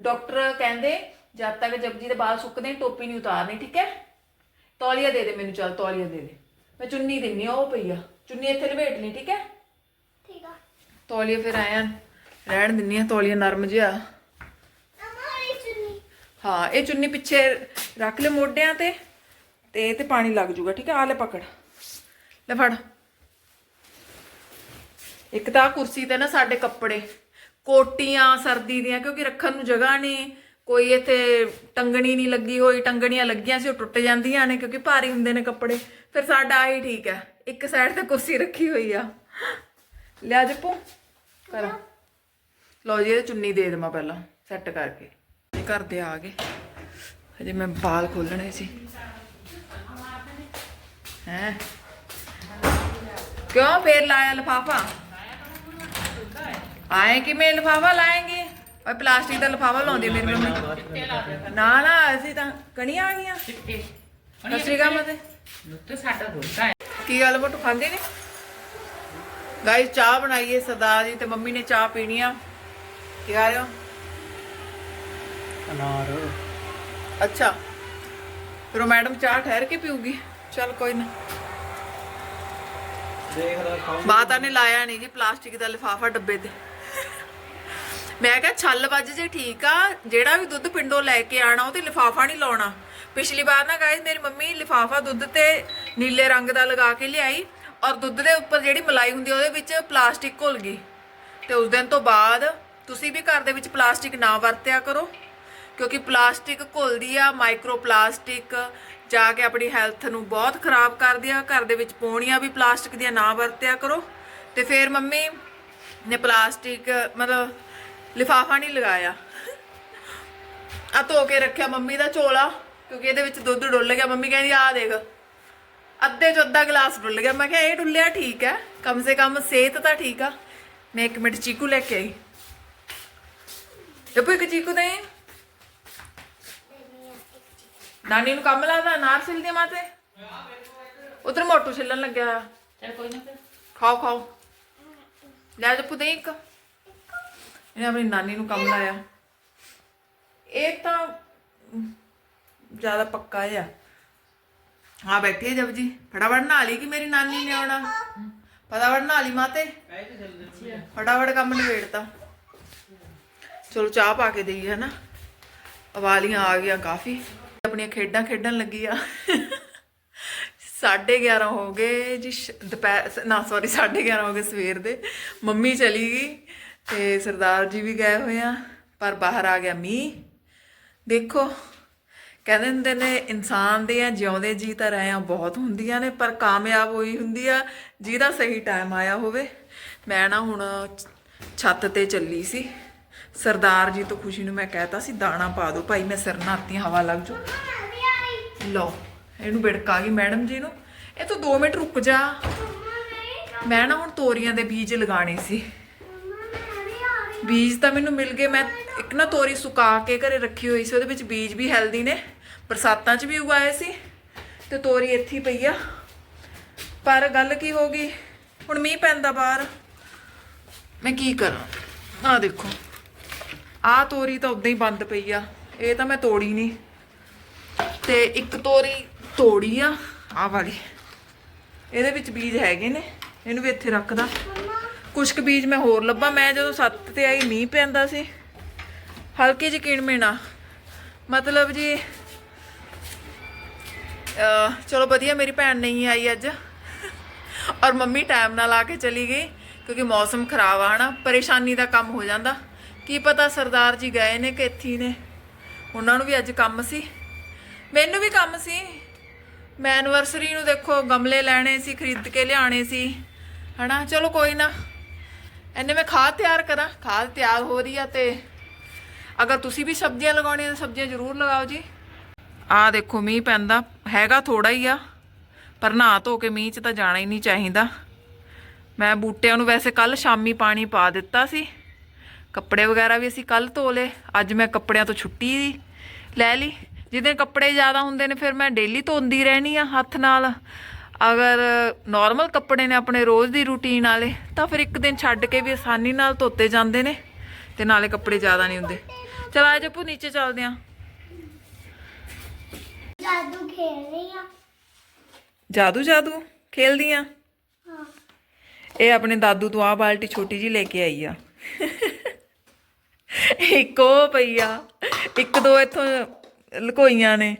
ਡਾਕਟਰ ਕਹਿੰਦੇ ਜਦ ਤੱਕ ਜਪਜੀ ਦੇ ਵਾਲ ਸੁੱਕਦੇ ਟੋਪੀ ਨਹੀਂ ਉਤਾਰਨੀ ਠੀਕ ਹੈ? ਤੌਲੀਆ ਦੇ ਦੇ ਮੈਨੂੰ ਚੱਲ ਤੌਲੀਆ ਦੇ ਦੇ। ਮੈਂ ਚੁੰਨੀ ਦਿੰਨੀ ਆ ਉਹ ਪਈ ਆ। ਚੁੰਨੀ ਇੱਥੇ ਲਪੇਟ ਲਈ ਠੀਕ ਹੈ?
ਠੀਕ ਆ।
ਤੌਲੀਆ ਫਿਰ ਆਇਆ। ਰਹਿਣ ਦਿੰਨੀ ਆ ਤੌਲੀਆ ਨਰਮ ਜਿਹਾ। ਹਾਂ ਇਹ ਚੁੰਨੀ ਪਿੱਛੇ ਰੱਖ ਲੈ ਮੋਢਿਆਂ ਤੇ ਤੇ ਇਹ ਤੇ ਪਾਣੀ ਲੱਗ ਜੂਗਾ ਠੀਕ ਹੈ? ਆ ਲੈ ਪਕੜ। ਲੈ ਫੜ। ਇੱਕ ਤਾਂ ਆਹ ਕੁਰਸੀ ਤੇ ਨਾ ਸਾਡੇ ਕੱਪੜੇ, ਕੋਟੀਆਂ ਸਰਦੀ ਦੀਆਂ, ਕਿਉਂਕਿ ਰੱਖਣ ਨੂੰ ਜਗ੍ਹਾ ਨਹੀਂ ਕੋਈ ਇੱਥੇ ਟੰਗਣੀ ਨਹੀਂ ਲੱਗੀ ਹੋਈ, ਟੰਗਣੀਆਂ ਲੱਗੀਆਂ ਸੀ, ਉਹ ਟੁੱਟ ਜਾਂਦੀਆਂ ਨੇ, ਕਿਉਂਕਿ ਭਾਰੀ ਹੁੰਦੇ ਨੇ ਕੱਪੜੇ। ਫਿਰ ਸਾਡਾ ਆਹੀ ਠੀਕ ਹੈ, ਇੱਕ ਸਾਈਡ ਤੇ ਕੁਰਸੀ ਰੱਖੀ ਹੋਈ ਆ। ਲਿਆ ਜੱਪੂ, ਕਰ। ਲਓ ਜੀ, ਇਹ ਚੁੰਨੀ ਦੇ ਦੇਵਾਂ ਪਹਿਲਾਂ ਸੈੱਟ ਕਰਕੇ। ਘਰ ਦੇ ਆ ਗਏ। ਹਜੇ ਮੈਂ ਬਾਲ ਖੋਲਣੇ ਸੀ। ਹੈ? ਕਿਉਂ ਫੇਰ ਲਾਇਆ ਲਫਾਫਾ? ਆਏ ਕਿਵੇਂ ਲਫਾਫਾ ਲਾਏਂਗੇ? ਓਏ ਪਲਾਸਟਿਕ ਦਾ ਲਫਾਫਾ ਲਾਉਂਦੀ ਆ ਮੇਰੀ ਮੰਮੀ। ਨਾ ਨਾ ਅਸੀਂ ਤਾਂ ਕਣੀਆਂ ਆ ਗਈਆਂ। ਸਸਰੀ ਗਾ ਮਤੇ
ਤੇ ਸਾਡਾ ਦੋਸਤ ਹੈ
ਕੀ ਗੱਲ ਬਟੂ ਖਾਂਦੇ ਨੇ? ਗਾਇਸ ਚਾਹ ਬਣਾਈਏ ਸਰਦਾਰ ਜੀ ਤੇ ਮੰਮੀ ਨੇ ਚਾਹ ਪੀਣੀ ਆ। ਕੀ ਖਾ ਰਹੇ ਹੋ?
ਅਨਾਰ।
ਅੱਛਾ। ਫਿਰ ਉਹ ਮੈਡਮ ਚਾਹ ਠਹਿਰ ਕੇ ਪੀਊਗੀ। ਚਲ ਕੋਈ ਨਾ।
ਦੇਖ ਲੈ ਖਾਓ
ਮਾਤਾ ਨੇ ਲਾਇਆ ਨਹੀਂ ਜੀ ਪਲਾਸਟਿਕ ਦਾ ਲਿਫਾਫਾ ਡੱਬੇ ਤੇ। ਮੈਂ ਕਿਹਾ ਛੱਲ ਵੱਜ ਜੇ ਠੀਕ ਆ, ਜਿਹੜਾ ਵੀ ਦੁੱਧ ਪਿੰਡੋਂ ਲੈ ਕੇ ਆਣਾ, ਉਹ ਤੇ ਲਿਫਾਫਾ ਨਹੀਂ ਲਾਉਣਾ। ਪਿਛਲੀ ਵਾਰ ਨਾ ਗਾਇਸ ਮੇਰੀ ਮੰਮੀ ਲਿਫਾਫਾ ਦੁੱਧ ਤੇ ਨੀਲੇ ਰੰਗ ਦਾ ਲਗਾ ਕੇ ਲਿਆਈ ਔਰ ਦੁੱਧ ਦੇ ਉੱਪਰ ਜਿਹੜੀ ਮਲਾਈ ਹੁੰਦੀ ਉਹਦੇ ਵਿੱਚ ਪਲਾਸਟਿਕ ਘੁਲ ਗਈ। ਤੇ ਉਸ ਦਿਨ ਤੋਂ ਬਾਅਦ ਤੁਸੀਂ ਵੀ ਘਰ ਦੇ ਵਿੱਚ ਪਲਾਸਟਿਕ ਨਾ ਵਰਤਿਆ ਕਰੋ, ਕਿਉਂਕਿ ਪਲਾਸਟਿਕ ਘੁਲਦੀ ਆ ਮਾਈਕਰੋ ਪਲਾਸਟਿਕ ਜਾ ਕੇ ਆਪਣੀ ਹੈਲਥ ਨੂੰ ਬਹੁਤ ਖਰਾਬ ਕਰਦੀ ਆ, ਘਰ ਦੇ ਵਿੱਚ ਪੌਣੀਆਂ ਵੀ ਪਲਾਸਟਿਕ ਦੀਆਂ ਨਾ ਵਰਤਿਆ ਕਰੋ। ਤੇ ਫਿਰ ਮੰਮੀ ਨੇ ਪਲਾਸਟਿਕ, ਮਤਲਬ ਲਿਫਾਫਾ ਨਹੀਂ ਲਗਾਇਆ। ਆ ਧੋ ਕੇ ਰੱਖਿਆ ਮੰਮੀ ਦਾ ਝੋਲਾ ਕਿਉਂਕਿ ਇਹਦੇ ਵਿੱਚ ਦੁੱਧ ਡੁੱਲ ਗਿਆ। ਮੰਮੀ ਕਹਿੰਦੀ ਆ ਦੇਖ ਅੱਧੇ ਚ ਅੱਧਾ ਗਲਾਸ ਡੁੱਲ ਗਿਆ। ਮੈਂ ਕਿਹਾ ਇਹ ਡੁੱਲਿਆ ਠੀਕ ਹੈ ਕਮ ਸੇ ਕਮ ਸਿਹਤ ਤਾਂ ਠੀਕ ਆ। ਮੈਂ ਇੱਕ ਮਿੰਟ ਚੀਕੂ ਲੈ ਕੇ ਆਈ। ਜੱਪੂ ਇੱਕ ਚੀਕੂ ਦੇ ਨਾਨੀ ਨੂੰ ਕੰਮ ਲਾਦਾ ਅਨਾਰ ਛਿਲਦੀ ਮਾਤੇ। ਉਧਰ ਮੋਟੂ ਛਿੱਲਣ ਲੱਗਿਆ ਹੋਇਆ।
ਚਲ ਕੋਈ ਨਾ
ਖਾਓ ਖਾਓ। ਲੈ ਜੱਪੂ ਦੇ ਇੱਕ। ਇਹਨੇ ਆਪਣੀ ਨਾਨੀ ਨੂੰ ਕੰਮ ਲਾਇਆ। ਇਹ ਤਾਂ ਜ਼ਿਆਦਾ ਪੱਕਾ ਆ ਹਾਂ ਬੈਠੀ ਹੈ ਜਬ ਜੀ ਫਟਾਫਟ ਨਹਾ ਲਈ ਕਿ ਮੇਰੀ ਨਾਨੀ ਨੇ ਆਉਣਾ? ਫਟਾਫਟ ਨਹਾ ਲਈ ਮਾਤੇ। ਫਟਾਫਟ ਕੰਮ ਨਿਬੇੜਤਾ। ਚਲੋ ਚਾਹ ਪਾ ਕੇ ਦੇਈ ਹੈ ਨਾ ਵਾਲੀਆਂ ਆ ਗਈਆਂ ਕਾਫੀ। ਆਪਣੀਆਂ ਖੇਡਾਂ ਖੇਡਣ ਲੱਗੀ ਆ। 11:30 ਹੋ ਗਏ ਜੀ ਦੁਪਹਿਰ ਨਾ ਸੌਰੀ 11:30 ਹੋ ਗਏ ਸਵੇਰ ਦੇ। ਮੰਮੀ ਚਲੀ ਗਈ। ਤੇ ਸਰਦਾਰ ਜੀ ਵੀ ਗਏ ਹੋਏ ਆ, ਪਰ ਬਾਹਰ ਆ ਗਿਆ ਮੀਂਹ। ਦੇਖੋ, ਕਹਿੰਦੇ ਹੁੰਦੇ ਨੇ, ਇਨਸਾਨ ਦੇ ਆ ਜਿਉਂਦੇ ਜੀ ਤਾਂ ਰਹਿਆਂ ਬਹੁਤ ਹੁੰਦੀਆਂ ਨੇ, ਪਰ ਕਾਮਯਾਬ ਹੋਈ ਹੁੰਦੀ ਆ, ਜਿਹਦਾ ਸਹੀ ਟਾਈਮ ਆਇਆ ਹੋਵੇ। ਮੈਂ ਨਾ ਹੁਣ ਛੱਤ ਤੇ ਚੱਲੀ ਸੀ। ਸਰਦਾਰ ਜੀ ਤੋਂ ਖੁਸ਼ੀ ਨੂੰ ਮੈਂ ਕਹਿਤਾ ਸੀ, ਦਾਣਾ ਪਾ ਦਿਓ। ਭਾਈ, ਮੈਂ ਸਿਰ ਨਾਤੀ ਹਵਾ ਲੱਗ ਜੂ। ਲਓ, ਇਹਨੂੰ ਬਿੜਕਾ ਗਈ ਮੈਡਮ ਜੀ ਨੂੰ। ਇਹ ਤੂੰ 2 ਮਿੰਟ ਰੁਕ ਜਾ। ਮੈਂ ਨਾ ਹੁਣ ਤੋਰੀਆਂ ਦੇ ਬੀਜ ਲਗਾਣੇ ਸੀ। ਬੀਜ ਤਾਂ ਮੈਨੂੰ ਮਿਲ ਗਏ, ਮੈਂ ਇੱਕ ਨਾ ਤੋਰੀ ਸੁਕਾ ਕੇ ਘਰੇ ਰੱਖੀ ਹੋਈ ਸੀ, ਉਹਦੇ ਵਿੱਚ ਬੀਜ ਵੀ ਹੈਲਦੀ ਨੇ, ਬਰਸਾਤਾਂ 'ਚ ਵੀ ਉਗਾਏ ਸੀ, ਤੇ ਤੋਰੀ ਇੱਥੇ ਪਈ ਆ। ਪਰ ਗੱਲ ਕੀ ਹੋ ਗਈ, ਹੁਣ ਮੀਂਹ ਪੈਂਦਾ ਬਾਹਰ। ਮੈਂ ਕੀ ਕਰਾਂ? ਆ ਦੇਖੋ ਆ ਤੋਰੀ ਤਾਂ ਉਦਾਂ ਹੀ ਬੰਦ ਪਈ ਆ, ਇਹ ਤਾਂ ਮੈਂ ਤੋੜੀ ਨਹੀਂ ਤੇ ਇੱਕ ਤੋਰੀ ਤੋੜੀ ਆ ਆ ਵਾਲੀ। ਇਹਦੇ ਵਿੱਚ ਬੀਜ ਹੈਗੇ ਨੇ, ਇਹਨੂੰ ਵੀ ਇੱਥੇ ਰੱਖਦਾ ਕੁਛ ਕੁ ਬੀਜ ਮੈਂ ਹੋਰ ਲੱਭਾਂ। ਮੈਂ ਜਦੋਂ ਸੱਤ ਤੇ ਆਈ, ਮੀਂਹ ਪੈਂਦਾ ਸੀ। ਹਲਕੇ ਜਿਹੇ ਕਿਣਮਿਣਾ ਮਤਲਬ ਜੀ ਚਲੋ ਵਧੀਆ ਮੇਰੀ ਭੈਣ ਨਹੀਂ ਆਈ ਅੱਜ। ਔਰ ਮੰਮੀ ਟਾਈਮ ਨਾਲ ਆ ਕੇ ਚਲੀ ਗਈ, ਕਿਉਂਕਿ ਮੌਸਮ ਖਰਾਬ ਆ ਨਾ ਪਰੇਸ਼ਾਨੀ ਦਾ ਕੰਮ ਹੋ ਜਾਂਦਾ। ਕੀ ਪਤਾ ਸਰਦਾਰ ਜੀ ਗਏ ਨੇ ਕਿ ਇੱਥੇ ਨੇ। ਉਹਨਾਂ ਨੂੰ ਵੀ ਅੱਜ ਕੰਮ ਸੀ। ਮੈਨੂੰ ਵੀ ਕੰਮ ਸੀ। ਮੈਂ ਐਨਵਰਸਰੀ ਨੂੰ ਦੇਖੋ, ਗਮਲੇ ਲੈਣੇ ਸੀ, ਖਰੀਦ ਕੇ ਲਿਆਣੇ ਸੀ। ਹਨਾ, ਚਲੋ ਕੋਈ ਨਾ। ਐਨੇ ਮੈਂ ਖਾਦ ਤਿਆਰ ਕਰਾਂ, ਖਾਦ ਤਿਆਰ ਹੋ ਰਹੀ ਆ ਤੇ ਅਗਰ ਤੁਸੀਂ ਵੀ ਸਬਜ਼ੀਆਂ ਲਗਾਉਣੀਆਂ ਤਾਂ ਸਬਜ਼ੀਆਂ ਜ਼ਰੂਰ ਲਗਾਓ ਜੀ। ਆ ਦੇਖੋ, ਮੀਂਹ ਪੈਂਦਾ, ਹੈਗਾ ਥੋੜਾ ਹੀ ਆ, ਪਰ ਨਹਾ ਧੋ ਕੇ ਮੀਂਹ 'ਚ ਤਾਂ ਜਾਣਾ ਹੀ ਨਹੀਂ ਚਾਹੀਦਾ। ਮੈਂ ਬੂਟਿਆਂ ਨੂੰ ਵੈਸੇ ਕੱਲ ਸ਼ਾਮੀ ਪਾਣੀ ਪਾ ਦਿੱਤਾ ਸੀ। ਕੱਪੜੇ ਵਗੈਰਾ ਵੀ ਅਸੀਂ ਕੱਲ ਧੋ ਲਏ, ਅੱਜ ਮੈਂ ਕੱਪੜਿਆਂ ਤੋਂ ਛੁੱਟੀ ਲੈ ਲਈ। ਜਿਹਦੇ ਕੱਪੜੇ ਜ਼ਿਆਦਾ ਹੁੰਦੇ ਨੇ, ਫਿਰ ਮੈਂ ਡੇਲੀ ਧੋਂਦੀ ਰਹਿਣੀ ਆ ਹੱਥ ਨਾਲ। ਅਗਰ ਨਾਰਮਲ ਕੱਪੜੇ ਨੇ ਆਪਣੇ ਰੋਜ਼ ਦੀ ਰੂਟੀਨ ਵਾਲੇ ਤਾਂ ਫਿਰ ਇੱਕ ਦਿਨ ਛੱਡ ਕੇ ਵੀ ਆਸਾਨੀ ਨਾਲ ਧੋਤੇ ਜਾਂਦੇ ਨੇ ਤੇ ਨਾਲੇ ਕੱਪੜੇ ਜ਼ਿਆਦਾ ਨਹੀਂ ਹੁੰਦੇ। ਚਲ ਆ ਜੱਪੂ ਨੀਚੇ ਚੱਲਦੇ ਆ।
ਜਾਦੂ ਰਹੀ ਆ।
ਜਾਦੂ ਜਾਦੂ? ਖੇਲਦੀ ਆ?
ਹਾਂ।
ਇਹ ਆਪਣੇ ਦਾਦੂ ਤੋਂ ਆ ਬਾਲਟੀ ਛੋਟੀ ਜੀ ਲੈ ਕੇ ਆਈ ਆ। ਇੱਕ ਉਹ ਪਈ ਆ। ਇੱਕ ਦੋ ਇੱਥੋਂ ਲੁਕੋਈਆਂ ਨੇ।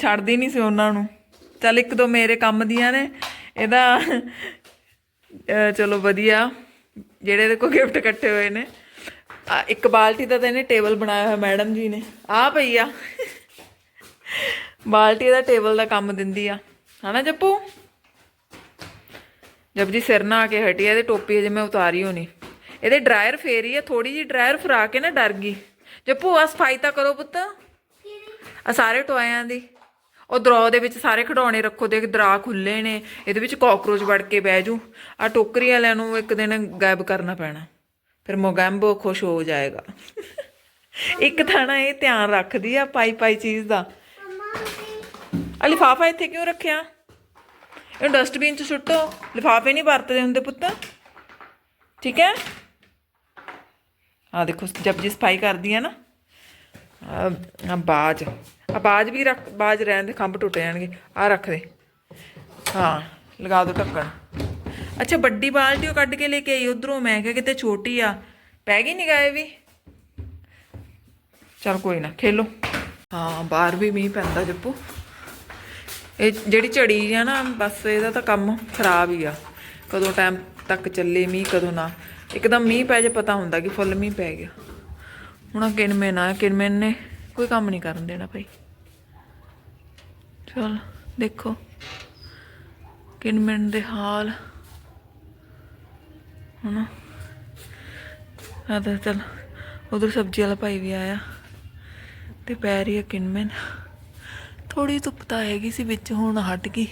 ਛੱਡਦੀ ਨਹੀਂ ਸੀ ਉਹਨਾਂ ਨੂੰ। ਚੱਲ ਇੱਕ ਦੋ ਮੇਰੇ ਕੰਮ ਦੀਆਂ ਨੇ ਇਹਦਾ ਚਲੋ ਵਧੀਆ ਜਿਹੜੇ ਇਹਦੇ ਕੋ ਗਿਫਟ ਇਕੱਠੇ ਹੋਏ ਨੇ। ਆ ਇੱਕ ਬਾਲਟੀ ਦਾ ਤਾਂ ਇਹਨੇ ਟੇਬਲ ਬਣਾਇਆ ਹੋਇਆ ਮੈਡਮ ਜੀ ਨੇ। ਆ ਪਈ ਆ। ਬਾਲਟੀ ਦਾ ਟੇਬਲ ਦਾ ਕੰਮ ਦਿੰਦੀ ਆ। ਹਨਾ ਜੱਪੂ? ਜਬ ਜੀ ਸਿਰ ਨਾ ਆ ਕੇ ਹਟੀ ਆ, ਇਹਦੇ ਟੋਪੀ ਅਜੇ ਮੈਂ ਉਤਾਰੀ ਹੋਣੀ। ਇਹਦੇ ਡਰਾਇਰ ਫੇਰੀ ਆ ਥੋੜੀ ਜੀ ਡਰਾਇਰ ਫਰਾ ਕੇ ਨਾ ਡਰ ਗਈ। ਜੇ ਭੂਆ ਸਫ਼ਾਈ ਤਾਂ ਕਰੋ ਪੁੱਤ। ਆ ਸਾਰੇ ਟੋਇਆਂ ਦੀ। ਉਹ ਦਰੋ ਦੇ ਵਿੱਚ ਸਾਰੇ ਖਿਡੌਣੇ ਰੱਖੋ ਦੇਖ ਦਰਾ ਖੁੱਲੇ ਨੇ, ਇਹਦੇ ਵਿੱਚ ਕਾਕਰੋਚ ਵੜ ਕੇ ਬਹਿ ਜੂ ਆ ਟੋਕਰੀ ਵਾਲਿਆਂ ਨੂੰ ਇੱਕ ਦਿਨ ਗਾਇਬ ਕਰਨਾ ਪੈਣਾ। ਫਿਰ ਮੋਗੈਂਬੋ ਖੁਸ਼ ਹੋ ਜਾਏਗਾ। ਇੱਕ ਤਾਂ ਨਾ ਇਹ ਧਿਆਨ ਰੱਖਦੀ ਆ ਪਾਈ ਪਾਈ ਚੀਜ਼ ਦਾ।
ਮਮਾ
ਲਿਫਾਫਾ ਇੱਥੇ ਕਿਉਂ ਰੱਖਿਆ? ਇਹਨੂੰ ਡਸਟਬਿਨ 'ਚ ਸੁੱਟੋ। ਲਿਫਾਫੇ ਨਹੀਂ ਵਰਤਦੇ ਹੁੰਦੇ ਪੁੱਤ। ਠੀਕ ਹੈ? ਆ ਦੇਖੋ ਜਬ ਜੀ ਸਫ਼ਾਈ ਕਰਦੀ ਆ ਨਾ। ਬਾਜ। ਆ ਬਾਜ ਵੀ ਰੱਖ, ਬਾਜ ਰਹਿਣ ਦੇ, ਖੰਭ ਟੁੱਟ ਜਾਣਗੇ। ਆ ਰੱਖ ਦੇ। ਹਾਂ, ਲਗਾ ਦੋ ਢੱਕਣ। ਅੱਛਾ, ਵੱਡੀ ਬਾਲਟੀ ਉਹ ਕੱਢ ਕੇ ਲੈ ਕੇ ਆਈ, ਉਧਰੋਂ ਮੈਂ ਕਿਹਾ ਕਿਤੇ ਛੋਟੀ ਆ। ਪੈ ਗਈ ਨਹੀਂ ਗਾਏ ਵੀ? ਚਲ ਕੋਈ ਨਾ, ਖੇਲੋ। ਹਾਂ, ਬਾਹਰ ਵੀ ਮੀਂਹ ਪੈਂਦਾ ਜੱਪੂ। ਇਹ ਜਿਹੜੀ ਝੜੀ ਆ ਨਾ, ਬਸ ਇਹਦਾ ਤਾਂ ਕੰਮ ਖਰਾਬ ਹੀ ਆ। ਕਦੋਂ ਟਾਈਮ ਤੱਕ ਚੱਲੇ ਮੀਂਹ, ਕਦੋਂ ਨਾ। ਇੱਕਦਮ ਮੀਂਹ ਪੈ ਜੇ ਪਤਾ ਹੁੰਦਾ ਕਿ ਫੁੱਲ ਮੀਂਹ ਪੈ ਗਿਆ। ਹੁਣ ਕਿਨਮੇ ਨਾ ਕਿਨਮੇ ਨੇ ਕੋਈ ਕੰਮ ਨਹੀਂ ਕਰਨ ਦੇਣਾ ਭਾਈ। ਚਲ, ਦੇਖੋ। ਕਿਨਮੇ ਦੇ ਹਾਲ। ਹੁਣ ਆ ਤਾਂ ਚਲ, ਉਧਰ ਸਬਜ਼ੀ ਵਾਲਾ ਭਾਈ ਵੀ ਆਇਆ। ਤੇ ਪੈ ਰਹੀ ਹੈ ਕਿਨਮਨ। ਥੋੜੀ ਧੁੱਪ ਤਾਂ ਹੈਗੀ ਸੀ, ਵਿੱਚ ਹੁਣ ਹਟ ਗਈ।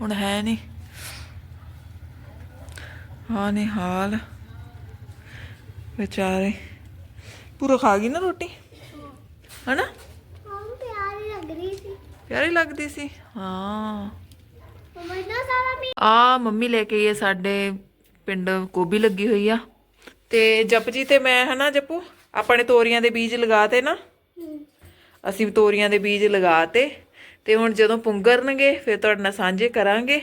ਹੁਣ ਹੈ ਨਹੀਂ। ਹਾਂ ਨੇ ਹਾਲ। ਵਿਚਾਰੇ ਪੂਰਾ ਖਾ ਗਈ ਨਾ ਰੋਟੀ? ਹਨਾ?
ਹਾਂ ਪਿਆਰੀ ਲੱਗ ਰਹੀ ਸੀ।
ਪਿਆਰੀ ਲੱਗਦੀ ਸੀ? ਹਾਂ।
ਸਾਰਾ ਮੀ
ਆ ਮੰਮੀ ਲੈ ਕੇ ਆਈ ਹੈ ਸਾਡੇ ਪਿੰਡ ਗੋਭੀ ਲੱਗੀ ਹੋਈ ਆ। ਤੇ ਜਪਜੀ ਤੇ ਮੈਂ ਹਨਾ ਜਪੂ? ਆਪਣੇ ਤੋਰੀਆਂ ਦੇ ਬੀਜ ਲਗਾਤੇ ਨਾ। ਅਸੀਂ ਤੋਰੀਆਂ ਦੇ ਬੀਜ ਲਗਾਤੇ। ਤੇ ਹੁਣ ਜਦੋਂ ਪੁੰਗਰਨਗੇ ਫਿਰ ਤੁਹਾਡੇ ਨਾਲ ਸਾਂਝੇ ਕਰਾਂਗੇ।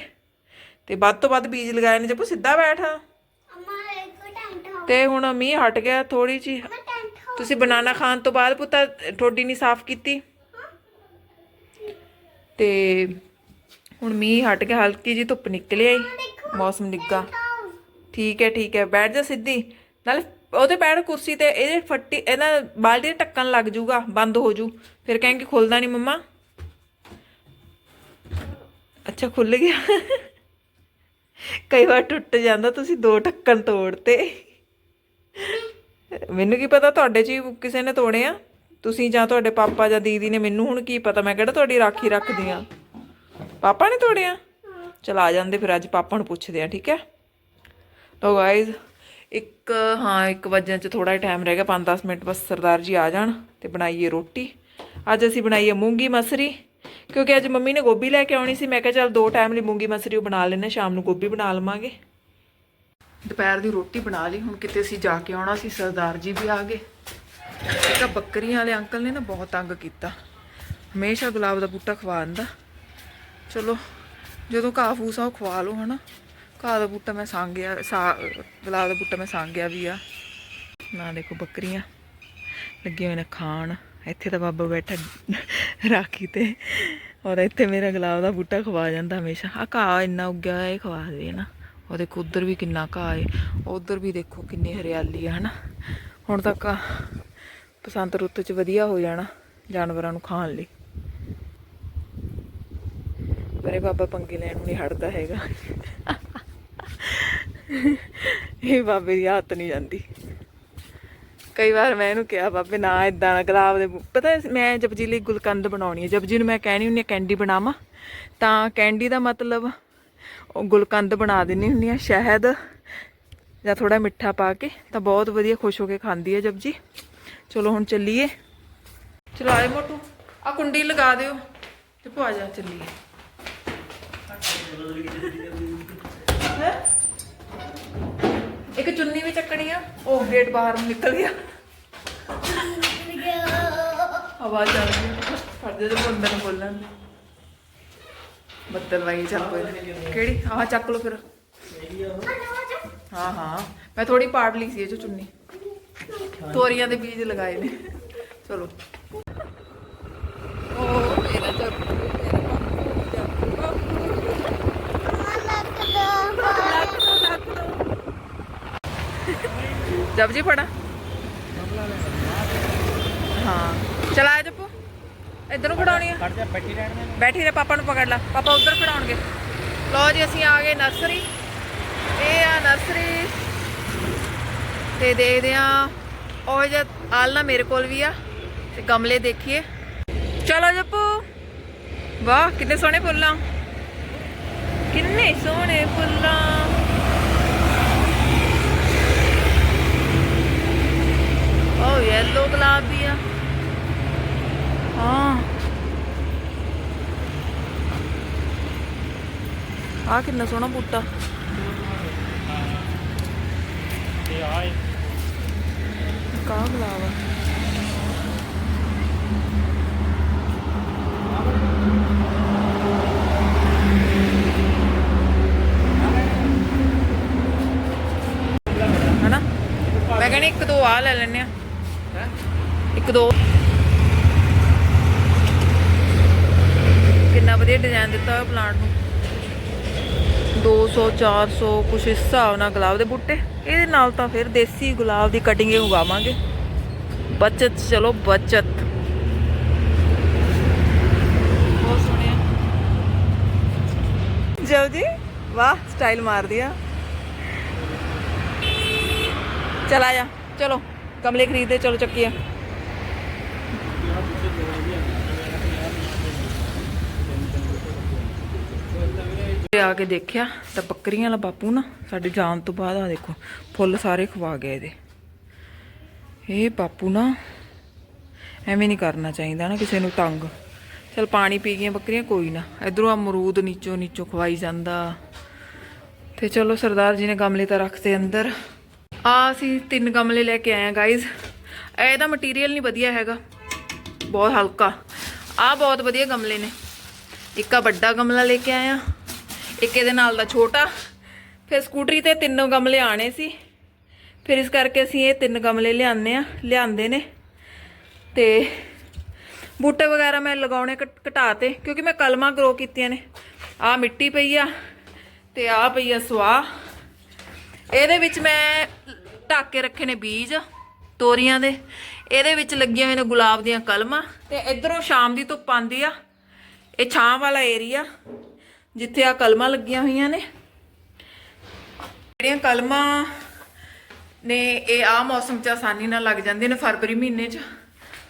ਤੇ ਵੱਧ ਤੋਂ ਵੱਧ ਬੀਜ ਲਗਾਏ ਨੇ ਜਪੂ? ਸਿੱਧਾ ਬੈਠ।
ਅਮਾ ਇੱਕ ਟੈਂਟ ਹੋ
ਤੇ ਹੁਣ ਮੀਂਹ ਹਟ ਗਿਆ ਥੋੜੀ ਜੀ ਤੁਸੀਂ ਬਨਾਨਾ ਖਾਣ ਤੋਂ ਬਾਅਦ ਪੁੱਤਾ, ਠੋਡੀ ਨਹੀਂ ਸਾਫ਼ ਕੀਤੀ। ਤੇ ਹੁਣ ਮੀਂਹ ਹਟ ਗਿਆ, ਹਲਕੀ ਜੀ ਧੁੱਪ ਨਿਕਲ ਆਈ, ਮੌਸਮ ਨਿੱਗਾ ਠੀਕ ਹੈ ਠੀਕ ਹੈ, ਬੈਠ ਜਾ ਸਿੱਧੀ। ਨਾਲ ਉਹਦੇ ਬੈਠ ਕੁਰਸੀ ਤੇ, ਇਹਦੇ ਫੱਟੀ, ਇਹਦਾ ਬਾਲਟੀ ਦੇ ਢੱਕਣ ਲੱਗ ਜੂਗਾ, ਬੰਦ ਹੋ ਜੂ। ਫਿਰ ਕहेंगे ਖੁੱਲਦਾ ਨਹੀਂ ਮੰਮਾ। ਅੱਛਾ ਖੁੱਲ ਗਿਆ। ਕਈ ਵਾਰ ਟੁੱਟ ਜਾਂਦਾ, ਤੁਸੀਂ ਦੋ ਢੱਕਣ ਤੋੜਤੇ। ਮੈਨੂੰ ਕੀ ਪਤਾ ਤੁਹਾਡੇ ਚ ਹੀ ਕਿਸੇ ਨੇ ਤੋੜੇ ਆ? ਤੁਸੀਂ ਜਾਂ ਤੁਹਾਡੇ ਪਾਪਾ ਜਾਂ ਦੀਦੀ ਨੇ ਮੈਨੂੰ ਹੁਣ ਕੀ ਪਤਾ? ਮੈਂ ਕਿਹੜਾ ਤੁਹਾਡੀ ਰਾਖੀ ਰੱਖਦੀ ਆ? ਪਾਪਾ ਨੇ ਤੋੜਿਆ ਚਲ ਆ ਜਾਂਦੇ ਫਿਰ ਅੱਜ ਪਾਪਾ ਨੂੰ ਪੁੱਛਦੇ ਆ, ਠੀਕ ਹੈ? ਤੋ ਗਾਇਜ਼ ਇੱਕ, ਹਾਂ, ਇੱਕ ਵਜਣ ਚ ਥੋੜਾ ਜਿਹਾ ਟਾਈਮ ਰਹਿ ਗਿਆ 5-10 ਮਿੰਟ ਬਸ ਸਰਦਾਰ ਜੀ ਆ ਜਾਣ ਤੇ ਬਣਾਈਏ ਰੋਟੀ। ਅੱਜ ਅਸੀਂ ਬਣਾਈਏ ਮੂੰਗੀ ਮਸਰੀ, ਕਿਉਂਕਿ ਅੱਜ ਮੰਮੀ ਨੇ ਗੋਭੀ ਲੈ ਕੇ ਆਉਣੀ ਸੀ, ਮੈਂ ਕਿਹਾ ਚਲ ਦੋ ਟਾਈਮ ਲਈ ਮੂੰਗੀ ਮਸਰੀ ਉਹ ਬਣਾ ਲੈਣੇ ਸ਼ਾਮ ਨੂੰ ਗੋਭੀ ਬਣਾ ਲਵਾਂਗੇ। ਦੁਪਹਿਰ ਦੀ ਰੋਟੀ ਬਣਾ ਲਈ। ਹੁਣ ਕਿਤੇ ਅਸੀਂ ਜਾ ਕੇ ਆਉਣਾ ਸੀ, ਸਰਦਾਰ ਜੀ ਵੀ ਆ ਗਏ। ਇੱਕ ਬੱਕਰੀਆਂ ਵਾਲੇ ਅੰਕਲ ਨੇ ਨਾ ਬਹੁਤ ਤੰਗ ਕੀਤਾ। ਹਮੇਸ਼ਾ ਗੁਲਾਬ ਦਾ ਬੂਟਾ ਖਵਾ ਦਿੰਦਾ ਚਲੋ, ਜਦੋਂ ਘਾਹ ਫੂਸ ਆ ਉਹ ਖਵਾ ਲਓ ਹਨਾ। ਘਾਹ ਦਾ ਬੂਟਾ ਮੈਂ ਸੰਗਿਆ, ਸਾ, ਗੁਲਾਬ ਦਾ ਬੂਟਾ ਮੈਂ ਸੰਗਿਆ ਵੀ ਆ। ਨਾ ਦੇਖੋ ਬੱਕਰੀਆਂ। ਲੱਗੀਆਂ ਹੋਈਆਂ ਨੇ ਖਾਣ। ਇੱਥੇ ਤਾਂ ਬਾਬਾ ਬੈਠਾ ਰਾਖੀ ਤੇ। ਔਰ ਇੱਥੇ ਮੇਰਾ ਗੁਲਾਬ ਦਾ ਬੂਟਾ ਖਵਾ ਜਾਂਦਾ ਹਮੇਸ਼ਾ। ਆ ਘਾਹ ਇੰਨਾ ਉੱਗਿਆ ਹੋਇਆ, ਇਹ ਖਵਾ ਦੇ ਨਾ ਉਹ ਦੇਖੋ, ਉਧਰ ਵੀ ਕਿੰਨਾ ਘਾਹ ਏ। ਉਧਰ ਵੀ ਦੇਖੋ ਕਿੰਨੀ ਹਰਿਆਲੀ ਆ, ਹਨਾ? ਹੁਣ ਤੱਕ ਆ ਬਸੰਤ ਰੁੱਤ 'ਚ ਵਧੀਆ ਹੋ ਜਾਣਾ ਜਾਨਵਰਾਂ ਨੂੰ ਖਾਣ ਲਈ। ਪਰ ਇਹ ਬਾਬਾ ਪੰਗੇ ਲੈਣ ਨੂੰ ਨਹੀਂ ਹਟਦਾ ਹੈਗਾ। ਇਹ ਬਾਬੇ ਦੀ ਹੱਥ ਨਹੀਂ ਜਾਂਦੀ। ਕਈ ਵਾਰ ਮੈਂ ਇਹਨੂੰ ਕਿਹਾ, ਬਾਬੇ, ਨਾ ਇਦਾਂ ਨਾ ਗੁਲਾਬ ਦੇ ਪਤਾ ਮੈਂ ਜਪਜੀ ਲਈ ਗੁਲਕੰਦ ਬਣਾਉਣੀ ਹੈ ਜਪਜੀ ਨੂੰ ਮੈਂ ਕਹਿਣੀ ਹੁੰਦੀ ਹਾਂ ਕੈਂਡੀ ਬਣਾਵਾਂ। ਤਾਂ ਕੈਂਡੀ ਦਾ ਮਤਲਬ ਗੁਲਕੰਦ ਬਣਾ ਦਿੰਨੀ ਹੁੰਦੀ ਆ ਸ਼ਹਿਦ ਜਾਂ ਥੋੜਾ ਮਿੱਠਾ ਪਾ ਕੇ, ਤਾਂ ਬਹੁਤ ਵਧੀਆ ਖੁਸ਼ ਹੋ ਕੇ ਖਾਂਦੀ ਹੈ ਜਪਜੀ। ਚਲੋ ਹੁਣ ਚੱਲੀਏ। ਚਲੋ ਆਏ ਮੋਟੂ ਆ ਕੁੰਡੀ ਲਗਾ ਦਿਓ। ਤੇ ਪਾ ਜਾ, ਚੱਲੀਏ। ਇੱਕ ਚੁੰਨੀ ਵੀ ਚੱਕਣੀ ਆ, ਉਹ ਗੇਟ ਬਾਹਰ ਨੂੰ ਨਿਕਲ ਗਿਆ। ਆਵਾਜ਼ ਆ ਰਹੀ ਹੈ ਫੜਦੇ ਤੇ ਬੰਦੇ ਨੂੰ ਬੋਲਣ। ਦੇ ਬੱਦਲ ਵਾਈ ਚੱਲ ਪਏ ਕਿਹੜੀ? ਆਹ ਚੱਕ ਲਓ ਫਿਰ। ਹਾਂ ਹਾਂ। ਮੈਂ ਥੋੜੀ ਪਾੜ ਲਈ ਸੀ ਇਹ ਚੋਂ ਚੁੰਨੀ। ਤੋਰੀਆਂ ਦੇ ਬੀਜ ਲਗਾਏ ਨੇ। ਚਲੋ। ਉਹ ਮੇਰਾ ਜੱਪ ਜਬ ਜੀ ਫੜਾ। ਹਾਂ। ਚਲਾ ਜੱਪੂ ਇੱਧਰ ਨੂੰ ਆ।
ਖੜ ਜਾ ਬੈਠੀ ਰਹਿਣ ਦੇ
ਬੈਠੀ ਰਹੇ ਪਾਪਾ ਨੂੰ ਪਕੜ ਲੈ। ਪਾਪਾ ਉਧਰ ਖੜਾਉਣਗੇ ਲਓ ਜੀ ਅਸੀਂ ਆ ਗਏ ਨਰਸਰੀ। ਇਹ ਆ ਨਰਸਰੀ। ਤੇ ਦੇਖਦੇ ਆ ਉਹ ਜਿਹਾ ਆਲਣਾ ਮੇਰੇ ਕੋਲ ਵੀ ਆ। ਤੇ ਗਮਲੇ ਦੇਖੀਏ। ਚਲੋ ਜੱਪੂ ਵਾਹ ਕਿੰਨੇ ਸੋਹਣੇ ਫੁੱਲ। ਆ ਕਿੰਨੇ ਸੋਹਣੇ ਫੁੱਲ। ਆ ਉਹ ਯੈਲੋ ਗੁਲਾਬ ਆ। ਆ ਕਿੰਨਾ ਸੋਹਣਾ ਬੂਟਾ।
ਤੇ ਆਏ
ਕਾਹ ਗੁਲਾਬ ਆ। ਹਨਾ? ਮੈਂ ਕਹਿੰਦੀ ਇੱਕ ਦੋ ਆ ਲੈ ਲੈਣੇ ਆ। ਇੱਕ ਦੋ। ਕਿੰਨਾ ਵਧੀਆ ਡਿਜ਼ਾਈਨ ਦਿੱਤਾ ਹੋਇਆ ਪਲਾਂਟ ਨੂੰ। 200 400 ਕੁਛ ਇਸ ਹਿਸਾਬ ਨਾਲ ਗੁਲਾਬ ਦੇ ਬੂਟੇ। ਇਹਦੇ ਨਾਲ ਤਾਂ ਫਿਰ ਦੇਸੀ ਗੁਲਾਬ ਦੀ ਕਟਿੰਗ ਹੀ ਉਗਾਵਾਂਗੇ। ਬਚਤ, ਚਲੋ ਬਚਤ। ਬਹੁਤ ਸੋਹਣੇ ਜਓ ਜੀ, ਵਾਹ ਸਟਾਈਲ ਮਾਰਦੀ ਆ। ਚਲਾ ਜਾ, ਚਲੋ, ਗਮਲੇ ਖਰੀਦਦੇ, ਚਲੋ ਚੱਕੀ ਆ ਆ ਕੇ ਦੇਖਿਆ ਤਾਂ ਬੱਕਰੀਆਂ ਵਾਲਾ ਬਾਪੂ ਨਾ ਸਾਡੇ ਜਾਣ ਤੋਂ ਬਾਅਦ ਆ ਦੇਖੋ, ਫੁੱਲ ਸਾਰੇ ਖਵਾ ਗਏ ਇਹਦੇ। ਇਹ ਬਾਪੂ ਨਾ ਐਵੇਂ ਨਹੀਂ ਕਰਨਾ ਚਾਹੀਦਾ ਨਾ ਕਿਸੇ ਨੂੰ ਤੰਗ। ਚਲ ਪਾਣੀ ਪੀ ਗਈਆਂ ਬੱਕਰੀਆਂ, ਕੋਈ ਨਾ। ਇਧਰੋਂ ਅਮਰੂਦ ਨੀਚੋ ਨੀਚੋ ਖਵਾਈ ਜਾਂਦਾ। ਤੇ ਚਲੋ ਸਰਦਾਰ ਜੀ ਨੇ ਗਮਲੇ ਤਾਂ ਰੱਖਤੇ ਅੰਦਰ। ਆ ਅਸੀਂ ਤਿੰਨ ਗਮਲੇ ਲੈ ਕੇ ਆਏ ਆ ਗਾਇਜ਼ ਇਹਦਾ ਮਟੀਰੀਅਲ ਨਹੀਂ ਵਧੀਆ ਹੈਗਾ। ਬਹੁਤ ਹਲਕਾ। ਆ ਬਹੁਤ ਵਧੀਆ ਗਮਲੇ ਨੇ। ਇੱਕ ਆ ਵੱਡਾ ਗਮਲਾ ਲੈ ਕੇ ਆਇਆ ਇੱਕ ਇਹਦੇ ਨਾਲ ਦਾ ਛੋਟਾ, ਫਿਰ ਸਕੂਟਰੀ ਤੇ ਤਿੰਨੋਂ ਗਮਲੇ ਆਣੇ ਸੀ। ਫਿਰ ਇਸ ਕਰਕੇ ਅਸੀਂ ਇਹ ਤਿੰਨ ਗਮਲੇ ਲਿਆਂਦੇ ਆ ਲਿਆਂਦੇ ਨੇ। ਤੇ ਬੂਟੇ ਵਗੈਰਾ ਮੈਂ ਲਗਾਉਣੇ ਘਟ- ਘਟਾਤੇ, ਕਿਉਂਕਿ ਮੈਂ ਕਲਮਾਂ ਗਰੋ ਕੀਤੀਆਂ ਨੇ। ਆ ਮਿੱਟੀ ਪਈ ਆ ਤੇ ਆ ਪਈ ਆ ਸਵਾਹ ਇਹਦੇ ਵਿੱਚ ਮੈਂ ਢੱਕ ਕੇ ਰੱਖੇ ਨੇ ਬੀਜ ਤੋਰੀਆਂ ਦੇ। ਇਹਦੇ ਵਿੱਚ ਲੱਗੀਆਂ ਹੋਈਆਂ ਨੇ ਗੁਲਾਬ ਦੀਆਂ ਕਲਮਾਂ। ਤੇ ਇਧਰੋਂ ਸ਼ਾਮ ਦੀ ਧੁੱਪ ਆਉਂਦੀ ਆ। ਇਹ ਛਾਂ ਵਾਲਾ ਏਰੀਆ ਜਿੱਥੇ ਆ ਕਲਮਾਂ ਲੱਗੀਆਂ ਹੋਈਆਂ ਨੇ। ਜਿਹੜੀਆਂ ਕਲਮਾਂ ਨੇ, ਇਹ ਆ ਮੌਸਮ 'ਚ ਆਸਾਨੀ ਨਾਲ ਲੱਗ ਜਾਂਦੀਆਂ ਨੇ ਫਰਵਰੀ ਮਹੀਨੇ 'ਚ।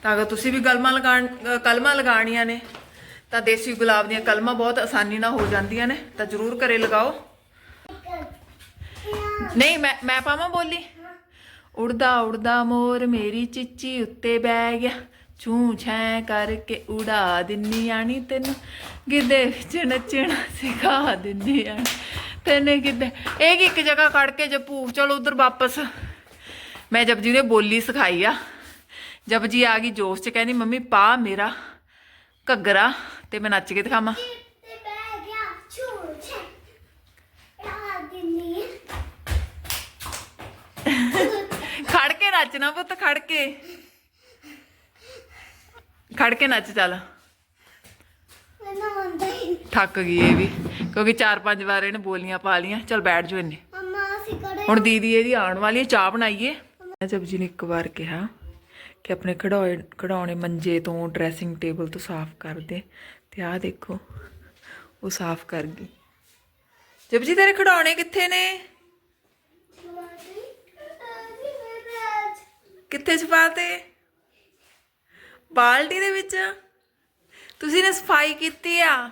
ਤਾਂ ਅਗਰ ਤੁਸੀਂ ਵੀ ਕਲਮਾਂ ਲਗਾਣ, ਕਲਮਾਂ ਲਗਾਉਣੀਆਂ ਨੇ, ਤਾਂ ਦੇਸੀ ਗੁਲਾਬ ਦੀਆਂ ਕਲਮਾਂ ਬਹੁਤ ਆਸਾਨੀ ਨਾਲ ਹੋ ਜਾਂਦੀਆਂ ਨੇ। ਤਾਂ ਜ਼ਰੂਰ ਘਰੇ ਲਗਾਓ। ਨਹੀਂ, ਮੈਂ ਮੈਂ ਪਾਵਾਂ ਬੋਲੀ? ਉੜਦਾ ਉੜਦਾ ਮੋਰ ਮੇਰੀ ਚਿੱਚੀ ਉੱਤੇ ਬਹਿ ਗਿਆ। ਛੂ ਛੈ ਕਰਕੇ ਉਡਾ ਦਿੰਨੀ ਆਣੀ ਤੈਨੂੰ। ਗਿੱਧੇ ਵਿੱਚ ਨੱਚਣਾ ਸਿਖਾ ਦਿੰਨੀ ਆਣੀ ਤੈਨੂੰ ਗਿੱਧੇ ਇਹ ਕੀ ਇੱਕ ਜਗ੍ਹਾ ਕੱਢ ਕੇ ਜਪੂ। ਚਲੋ ਉਧਰ ਵਾਪਸ। ਮੈਂ ਜਬ ਜੀ ਨੇ ਬੋਲੀ ਸਿਖਾਈ ਆ। ਜਬ ਜੀ ਆ ਗਈ ਜੋਸ਼ ਚ ਕਹਿੰਦੀ ਮੰਮੀ ਪਾ ਮੇਰਾ ਘੱਗਰਾ ਤੇ ਮੈਂ ਨੱਚ ਕੇ ਦਿਖਾਵਾਂ। ਖੜ ਕੇ ਨੱਚਣਾ ਪੁੱਤ ਖੜ ਕੇ। ਖੜ ਕੇ ਨੱਚ ਚੱਲ।
ਮੈਨੂੰ ਆਉਂਦਾ ਹੀ
ਥੱਕ ਗਈ ਇਹ ਵੀ ਕਿਉਂਕਿ ਚਾਰ ਪੰਜ ਵਾਰ ਇਹਨੇ ਬੋਲੀਆਂ ਪਾ ਲੀਆਂ ਚਲ ਬੈਠ ਜਾਓ ਇੰਨੇ।
ਮਮਾ ਅਸੀਂ ਕੜੇ
ਹੁਣ ਦੀਦੀ ਇਹਦੀ ਆਉਣ ਵਾਲੀ ਹੈ ਚਾਹ ਬਣਾਈਏ। ਮੈਂ ਜਪਜੀ ਨੇ ਇੱਕ ਵਾਰ ਕਿਹਾ ਕਿ ਆਪਣੇ ਖੜਾਉਣੇ ਖੜਾਉਣੇ ਮੰਜੇ ਤੋਂ ਡਰੈਸਿੰਗ ਟੇਬਲ ਤੋਂ ਸਾਫ਼ ਕਰ ਦੇ ਤੇ ਆਹ ਦੇਖੋ ਉਹ ਸਾਫ਼ ਕਰ ਗਈ। ਜਪਜੀ ਤੇਰੇ ਖੜਾਉਣੇ ਕਿੱਥੇ ਨੇ? ਕਿੱਥੇ ਛਪਾਤੇ ਬਾਲਟੀ ਦੇ ਵਿੱਚ? ਤੁਸੀਂ ਨੇ ਸਫ਼ਾਈ ਕੀਤੀ ਆ?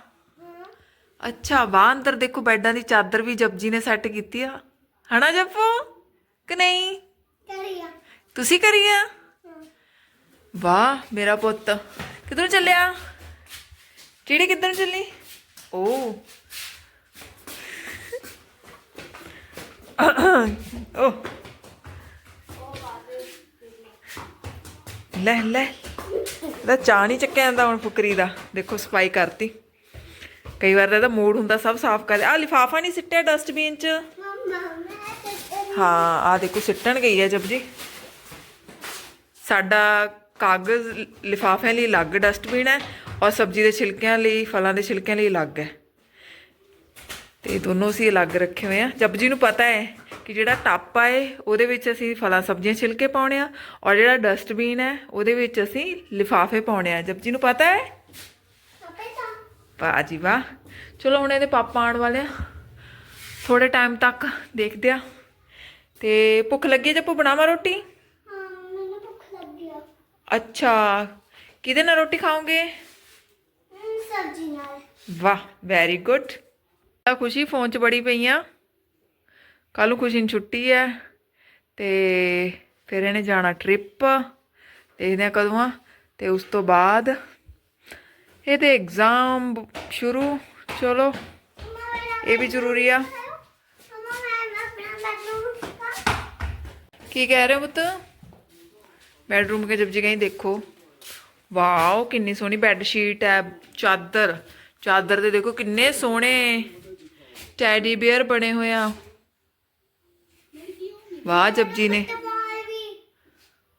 ਅੱਛਾ ਬਾਹਰ ਅੰਦਰ ਦੇਖੋ ਬੈੱਡਾਂ ਦੀ ਚਾਦਰ ਵੀ ਜਪਜੀ ਨੇ ਸੈੱਟ ਕੀਤੀ ਆ। ਹਨਾ ਜੱਪੂ? ਕਿ ਨਹੀਂ?
ਕਰੀਆ
ਤੁਸੀਂ ਕਰੀ ਆ? ਵਾਹ ਮੇਰਾ ਪੁੱਤ। ਕਿੱਧਰ ਚੱਲਿਆ? ਚਿੜੀ ਕਿੱਧਰ ਚੱਲੀ? ਓ। ਓ। ਲੈ ਲੈ। ਇਹਦਾ ਚਾਹ ਨਹੀਂ ਚੱਕਿਆ ਜਾਂਦਾ ਹੁਣ ਫੁਕਰੀ ਦਾ। ਦੇਖੋ ਸਫ਼ਾਈ ਕਰਤੀ। ਕਈ ਵਾਰ ਇਹਦਾ ਮੂਡ ਹੁੰਦਾ ਸਭ ਸਾਫ਼ ਕਰ ਆ ਲਿਫਾਫਾ ਨਹੀਂ ਸਿੱਟਿਆ ਡਸਟਬਿਨ 'ਚ? ਹਾਂ ਆ ਦੇਖੋ ਸਿੱਟਣ ਗਈ ਹੈ ਜਪਜੀ। ਸਾਡਾ ਕਾਗਜ਼ ਲਿਫਾਫਿਆਂ ਲਈ ਅਲੱਗ ਡਸਟਬਿਨ ਹੈ ਔਰ ਸਬਜ਼ੀ ਦੇ ਛਿਲਕਿਆਂ ਲਈ ਫਲਾਂ ਦੇ ਛਿਲਕਿਆਂ ਲਈ ਅਲੱਗ ਹੈ। ਤੇ ਇਹ ਦੋਨੋਂ ਅਸੀਂ ਅਲੱਗ ਰੱਖੇ ਹੋਏ ਆ। ਜਪਜੀ ਨੂੰ ਪਤਾ ਹੈ ਕਿ ਜਿਹੜਾ ਟੱਪ ਹੈ ਉਹਦੇ ਵਿੱਚ ਅਸੀਂ ਫਲਾਂ ਸਬਜ਼ੀਆਂ ਛਿਲਕੇ ਪਾਉਣੇ ਆ ਔਰ ਜਿਹੜਾ ਡਸਟਬਿਨ ਹੈ ਉਹਦੇ ਵਿੱਚ ਅਸੀਂ ਲਿਫਾਫੇ ਪਾਉਣੇ ਆ। ਜਪਜੀ ਨੂੰ ਪਤਾ ਹੈ? ਵਾਹ ਜੀ ਵਾਹ। ਚਲੋ ਹੁਣ ਇਹਦੇ ਪਾਪਾ ਆਉਣ ਵਾਲੇ ਆ। ਥੋੜੇ ਟਾਈਮ ਤੱਕ ਦੇਖਦੇ ਆ। ਤੇ ਭੁੱਖ ਲੱਗੀ ਜੱਪੂ? ਬਣਾਵਾ ਰੋਟੀ?
ਹਾਂ ਮੈਨੂੰ ਭੁੱਖ ਲੱਗੀ ਆ।
ਅੱਛਾ। ਕਿਹਦੇ ਨਾਲ ਰੋਟੀ ਖਾਓਗੇ?
ਸਬਜ਼ੀ ਨਾਲ।
ਵਾਹ ਵੈਰੀ ਗੁੱਡ ਖੁਸ਼ੀ ਫੋਨ 'ਚ ਬੜੀ ਪਈ ਆ। ਕੱਲ ਨੂੰ ਖੁਸ਼ੀ ਨੂੰ ਛੁੱਟੀ ਹੈ ਤੇ ਫਿਰ ਇਹਨੇ ਜਾਣਾ ਟ੍ਰਿਪ ਦੇਖਦੇ ਆ ਕਦੋਂ ਆ ਤੇ ਉਸ ਤੋਂ ਬਾਅਦ ਇਹਦੇ ਐਗਜ਼ਾਮ ਸ਼ੁਰੂ। ਚਲੋ, ਇਹ ਵੀ ਜ਼ਰੂਰੀ ਆ। ਕੀ ਕਹਿ ਰਹੇ ਹੋ ਪੁੱਤ? ਬੈਡਰੂਮ ਕੇ ਜਬ ਜੀ ਕਹੀਂ ਦੇਖੋ। ਵਾਓ, ਕਿੰਨੀ ਸੋਹਣੀ ਬੈੱਡ ਸ਼ੀਟ ਹੈ ਚਾਦਰ। ਚਾਦਰ ਤੇ ਦੇਖੋ ਕਿੰਨੇ ਸੋਹਣੇ। ਟੈਡੀ ਬੀਅਰ ਬਣੇ ਹੋਏ ਆ। ਵਾਹ ਜਬ ਜੀ ਨੇ।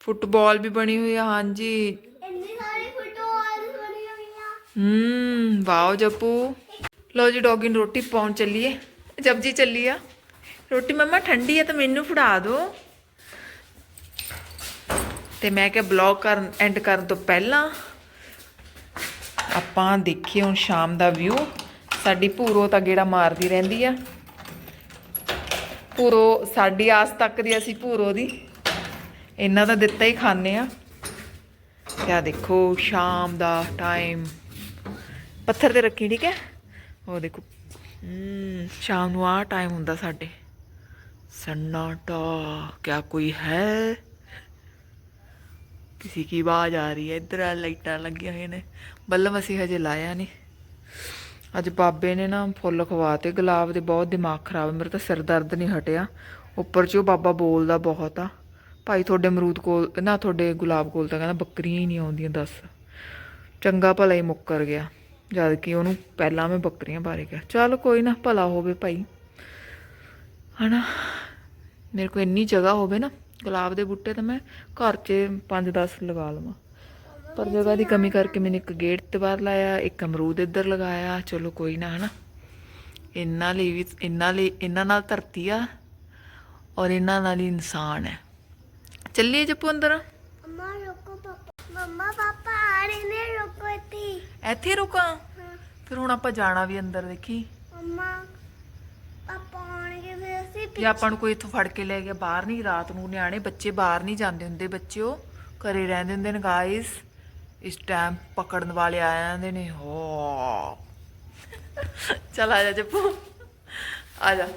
ਫੁੱਟਬਾਲ ਵੀ। ਬਣੀ ਹੋਈ ਆ ਹਾਂਜੀ।
ਇੰਨੀ ਸਾਰੀ ਫੁੱਟਬਾਲ ਬਣੀ ਹੋਈਆਂ
ਹੂੰ ਵਾਓ ਜੱਪੂ। ਲਓ ਜੀ ਡੌਗੀ ਨੂੰ ਰੋਟੀ ਪਾਉਣ ਚੱਲੀਏ। ਜਬ ਜੀ ਚੱਲੀ ਆ। ਰੋਟੀ ਮੰਮਾ ਠੰਡੀ ਆ ਤਾਂ ਮੈਨੂੰ ਫੜਾ ਦਿਓ ਤੇ ਮੈਂ ਕਿਹਾ ਬਲੌਗ ਕਰਨ ਐਂਡ ਕਰਨ ਤੋਂ ਪਹਿਲਾਂ ਆਪਾਂ ਦੇਖੀਏ ਹੁਣ ਸ਼ਾਮ ਦਾ ਵਿਊ ਸਾਡੀ ਪੂਰੋ ਤਾਂ ਗੇੜਾ ਮਾਰਦੀ ਰਹਿੰਦੀ ਆ। ਪੂਰੋ ਸਾਡੀ ਆਸ ਤੱਕ ਦੀ ਅਸੀਂ ਪੂਰੋ ਦੀ। ਇਹਨਾਂ ਦਾ ਦਿੱਤਾ ਹੀ ਖਾਂਦੇ ਆ। ਕਿਆ ਦੇਖੋ, ਸ਼ਾਮ ਦਾ ਟਾਈਮ ਪੱਥਰ ਤੇ ਰੱਖੀ, ਠੀਕ ਹੈ? ਉਹ ਦੇਖੋ। ਸ਼ਾਮ ਨੂੰ ਆ ਟਾਈਮ ਹੁੰਦਾ ਸਾਡੇ। सन्नाटा क्या कोई है किसी की आवाज़ आ रही है इधर ਲਾਈਟਾਂ ਲੱਗੀਆਂ हुई ਨੇ। बल्लम ਅਸੀਂ ਹਜੇ ਲਾਇਆ ਨਹੀਂ। ਅੱਜ ਬਾਬੇ ਨੇ ਨਾ ਫੁੱਲ ਖਵਾਤੇ, ਗੁਲਾਬ ਦੇ ਬਹੁਤ ਦਿਮਾਗ ਖਰਾਬ ਮੇਰੇ ਤਾਂ ਸਿਰ ਦਰਦ ਨਹੀਂ ਹਟਿਆ। ਉੱਪਰ ਚੋਂ ਬਾਬਾ ਬੋਲਦਾ ਬਹੁਤ ਆ, ਭਾਈ ਤੁਹਾਡੇ ਅਮਰੂਦ ਕੋਲ, ਨਾ ਤੁਹਾਡੇ ਗੁਲਾਬ ਕੋਲ ਤਾਂ ਕਹਿੰਦਾ ਬੱਕਰੀਆਂ ਹੀ ਨਹੀਂ ਆਉਂਦੀਆਂ, ਦੱਸ। ਚੰਗਾ ਭਲਾ ਹੀ ਮੁੱਕਰ ਗਿਆ, ਜਦ ਕਿ ਉਹਨੂੰ ਪਹਿਲਾਂ ਮੈਂ ਬੱਕਰੀਆਂ ਬਾਰੇ ਕਿਹਾ, ਚੱਲ ਕੋਈ ਨਾ ਭਲਾ ਹੋਵੇ ਭਾਈ। ਹਨਾ, ਮੇਰੇ ਕੋਲ ਇੰਨੀ ਜਗ੍ਹਾ ਹੋਵੇ ਨਾ, ਗੁਲਾਬ ਦੇ ਬੂਟੇ ਤਾਂ ਮੈਂ ਘਰ 'ਚ 5-10 ਲਗਾ ਲਵਾਂ। ਪਰ ਜਗ੍ਹਾ ਦੀ ਕਮੀ ਕਰਕੇ ਮੈंने ਇੱਕ ਗੇਟ ਤੇ ਬਾਹਰ ਲਾਇਆ ਇੱਕ ਅਮਰੂਦ ਇੱਧਰ ਲਗਾਇਆ ਚਲੋ ਕੋਈ ਨਾ ਹਨਾ? ਇਹਨਾਂ ਲਈ ਵੀ ਇਹਨਾਂ ਲਈ ਇਹਨਾਂ ਨਾਲ ਧਰਤੀ ਆ ਔਰ ਇਹਨਾਂ ਨਾਲ ਹੀ ਇਨਸਾਨ ਹੈ। ਚੱਲੀਏ ਜੱਪੂ ਅੰਦਰ?
ਮਮਾ ਰੁਕੋ ਪਾਪਾ ਮਮਾ ਪਾਪਾ ਆ ਰਹੇ ਨੇ ਰੁਕੋ ਇੱਥੇ।
ਇੱਥੇ ਰੁਕਾਂ? ਫਿਰ ਹੁਣ ਆਪਾਂ ਜਾਣਾ ਵੀ ਅੰਦਰ ਦੇਖੀ?
ਮਮਾ ਪਾਪਾ ਆਉਣਗੇ ਫਿਰ ਅਸੀਂ
ਜੇ ਆਪਾਂ ਨੂੰ ਕੋਈ ਇੱਥੋਂ ਫੜ ਕੇ ਲੈ ਗਿਆ ਬਾਹਰ ਨਹੀਂ ਰਾਤ ਨੂੰ ਨਿਆਣੇ ਬੱਚੇ ਬਾਹਰ ਨਹੀਂ ਜਾਂਦੇ ਹੁੰਦੇ ਬੱਚਿਓ। ਘਰੇ ਰਹਿੰਦੇ ਹੁੰਦੇ ਨੇ ਗਾਇਸ ਇਸ ਟਾਈਮ ਪਕੜਨ ਵਾਲੇ ਆ ਜਾਂਦੇ ਨੇ, ਹੋ। ਚਲ ਆ ਜਾ ਜੱਪੂ, ਆ ਜਾ।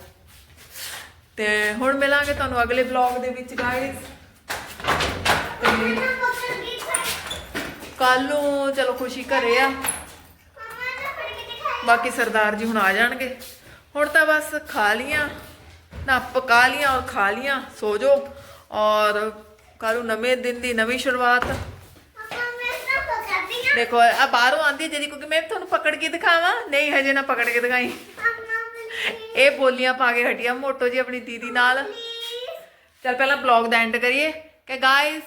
ਤੇ ਹੁਣ ਮਿਲਾਂਗੇ ਤੁਹਾਨੂੰ ਅਗਲੇ ਵਲੌਗ ਦੇ ਵਿੱਚ ਗਾਇਸ ਤੇ ਕੱਲ ਨੂੰ ਚਲੋ ਖੁਸ਼ੀ ਘਰੇ ਆ। ਬਾਕੀ ਸਰਦਾਰ ਜੀ ਹੁਣ ਆ ਜਾਣਗੇ। ਹੁਣ ਤਾਂ ਬਸ ਖਾ ਲੀਆਂ, ਨਾ ਪਕਾ ਲੀਆਂ ਔਰ ਖਾ ਲੀਆਂ, ਸੋ ਜਾਓ। ਔਰ ਕੱਲ੍ਹ ਨੂੰ ਨਵੇਂ ਦਿਨ ਦੀ ਨਵੀਂ ਸ਼ੁਰੂਆਤ
ਮਮਾ ਮੈਂ ਨਾ ਪਕੜਦੀ ਹਾਂ
ਦੇਖੋ ਆ ਬਾਹਰੋਂ ਆਂਦੀ ਜਦੀ ਕਿਉਂਕਿ ਮੈਂ ਤੁਹਾਨੂੰ ਪਕੜ ਕੇ ਦਿਖਾਵਾਂ। ਨਹੀਂ ਹਜੇ ਨਾ ਪਕੜ ਕੇ ਦਿਖਾਈ। ਇਹ ਬੋਲੀਆਂ ਪਾ ਕੇ ਹਟੀਆਂ ਮੋਟੋ ਜੀ ਆਪਣੀ ਦੀਦੀ ਨਾਲ। ਚਲ ਪਹਿਲਾਂ ਬਲੌਗ ਦਾ ਐਂਡ ਕਰੀਏ। ਕਿ guys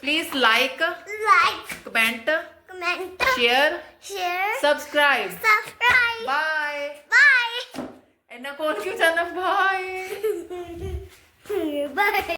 please like
like
comment
comment
share
share
subscribe
subscribe
bye
bye
ਇੰਨਾ ਕੋਲ ਕਿਉਂ ਜਾਣਾ? Bye
bye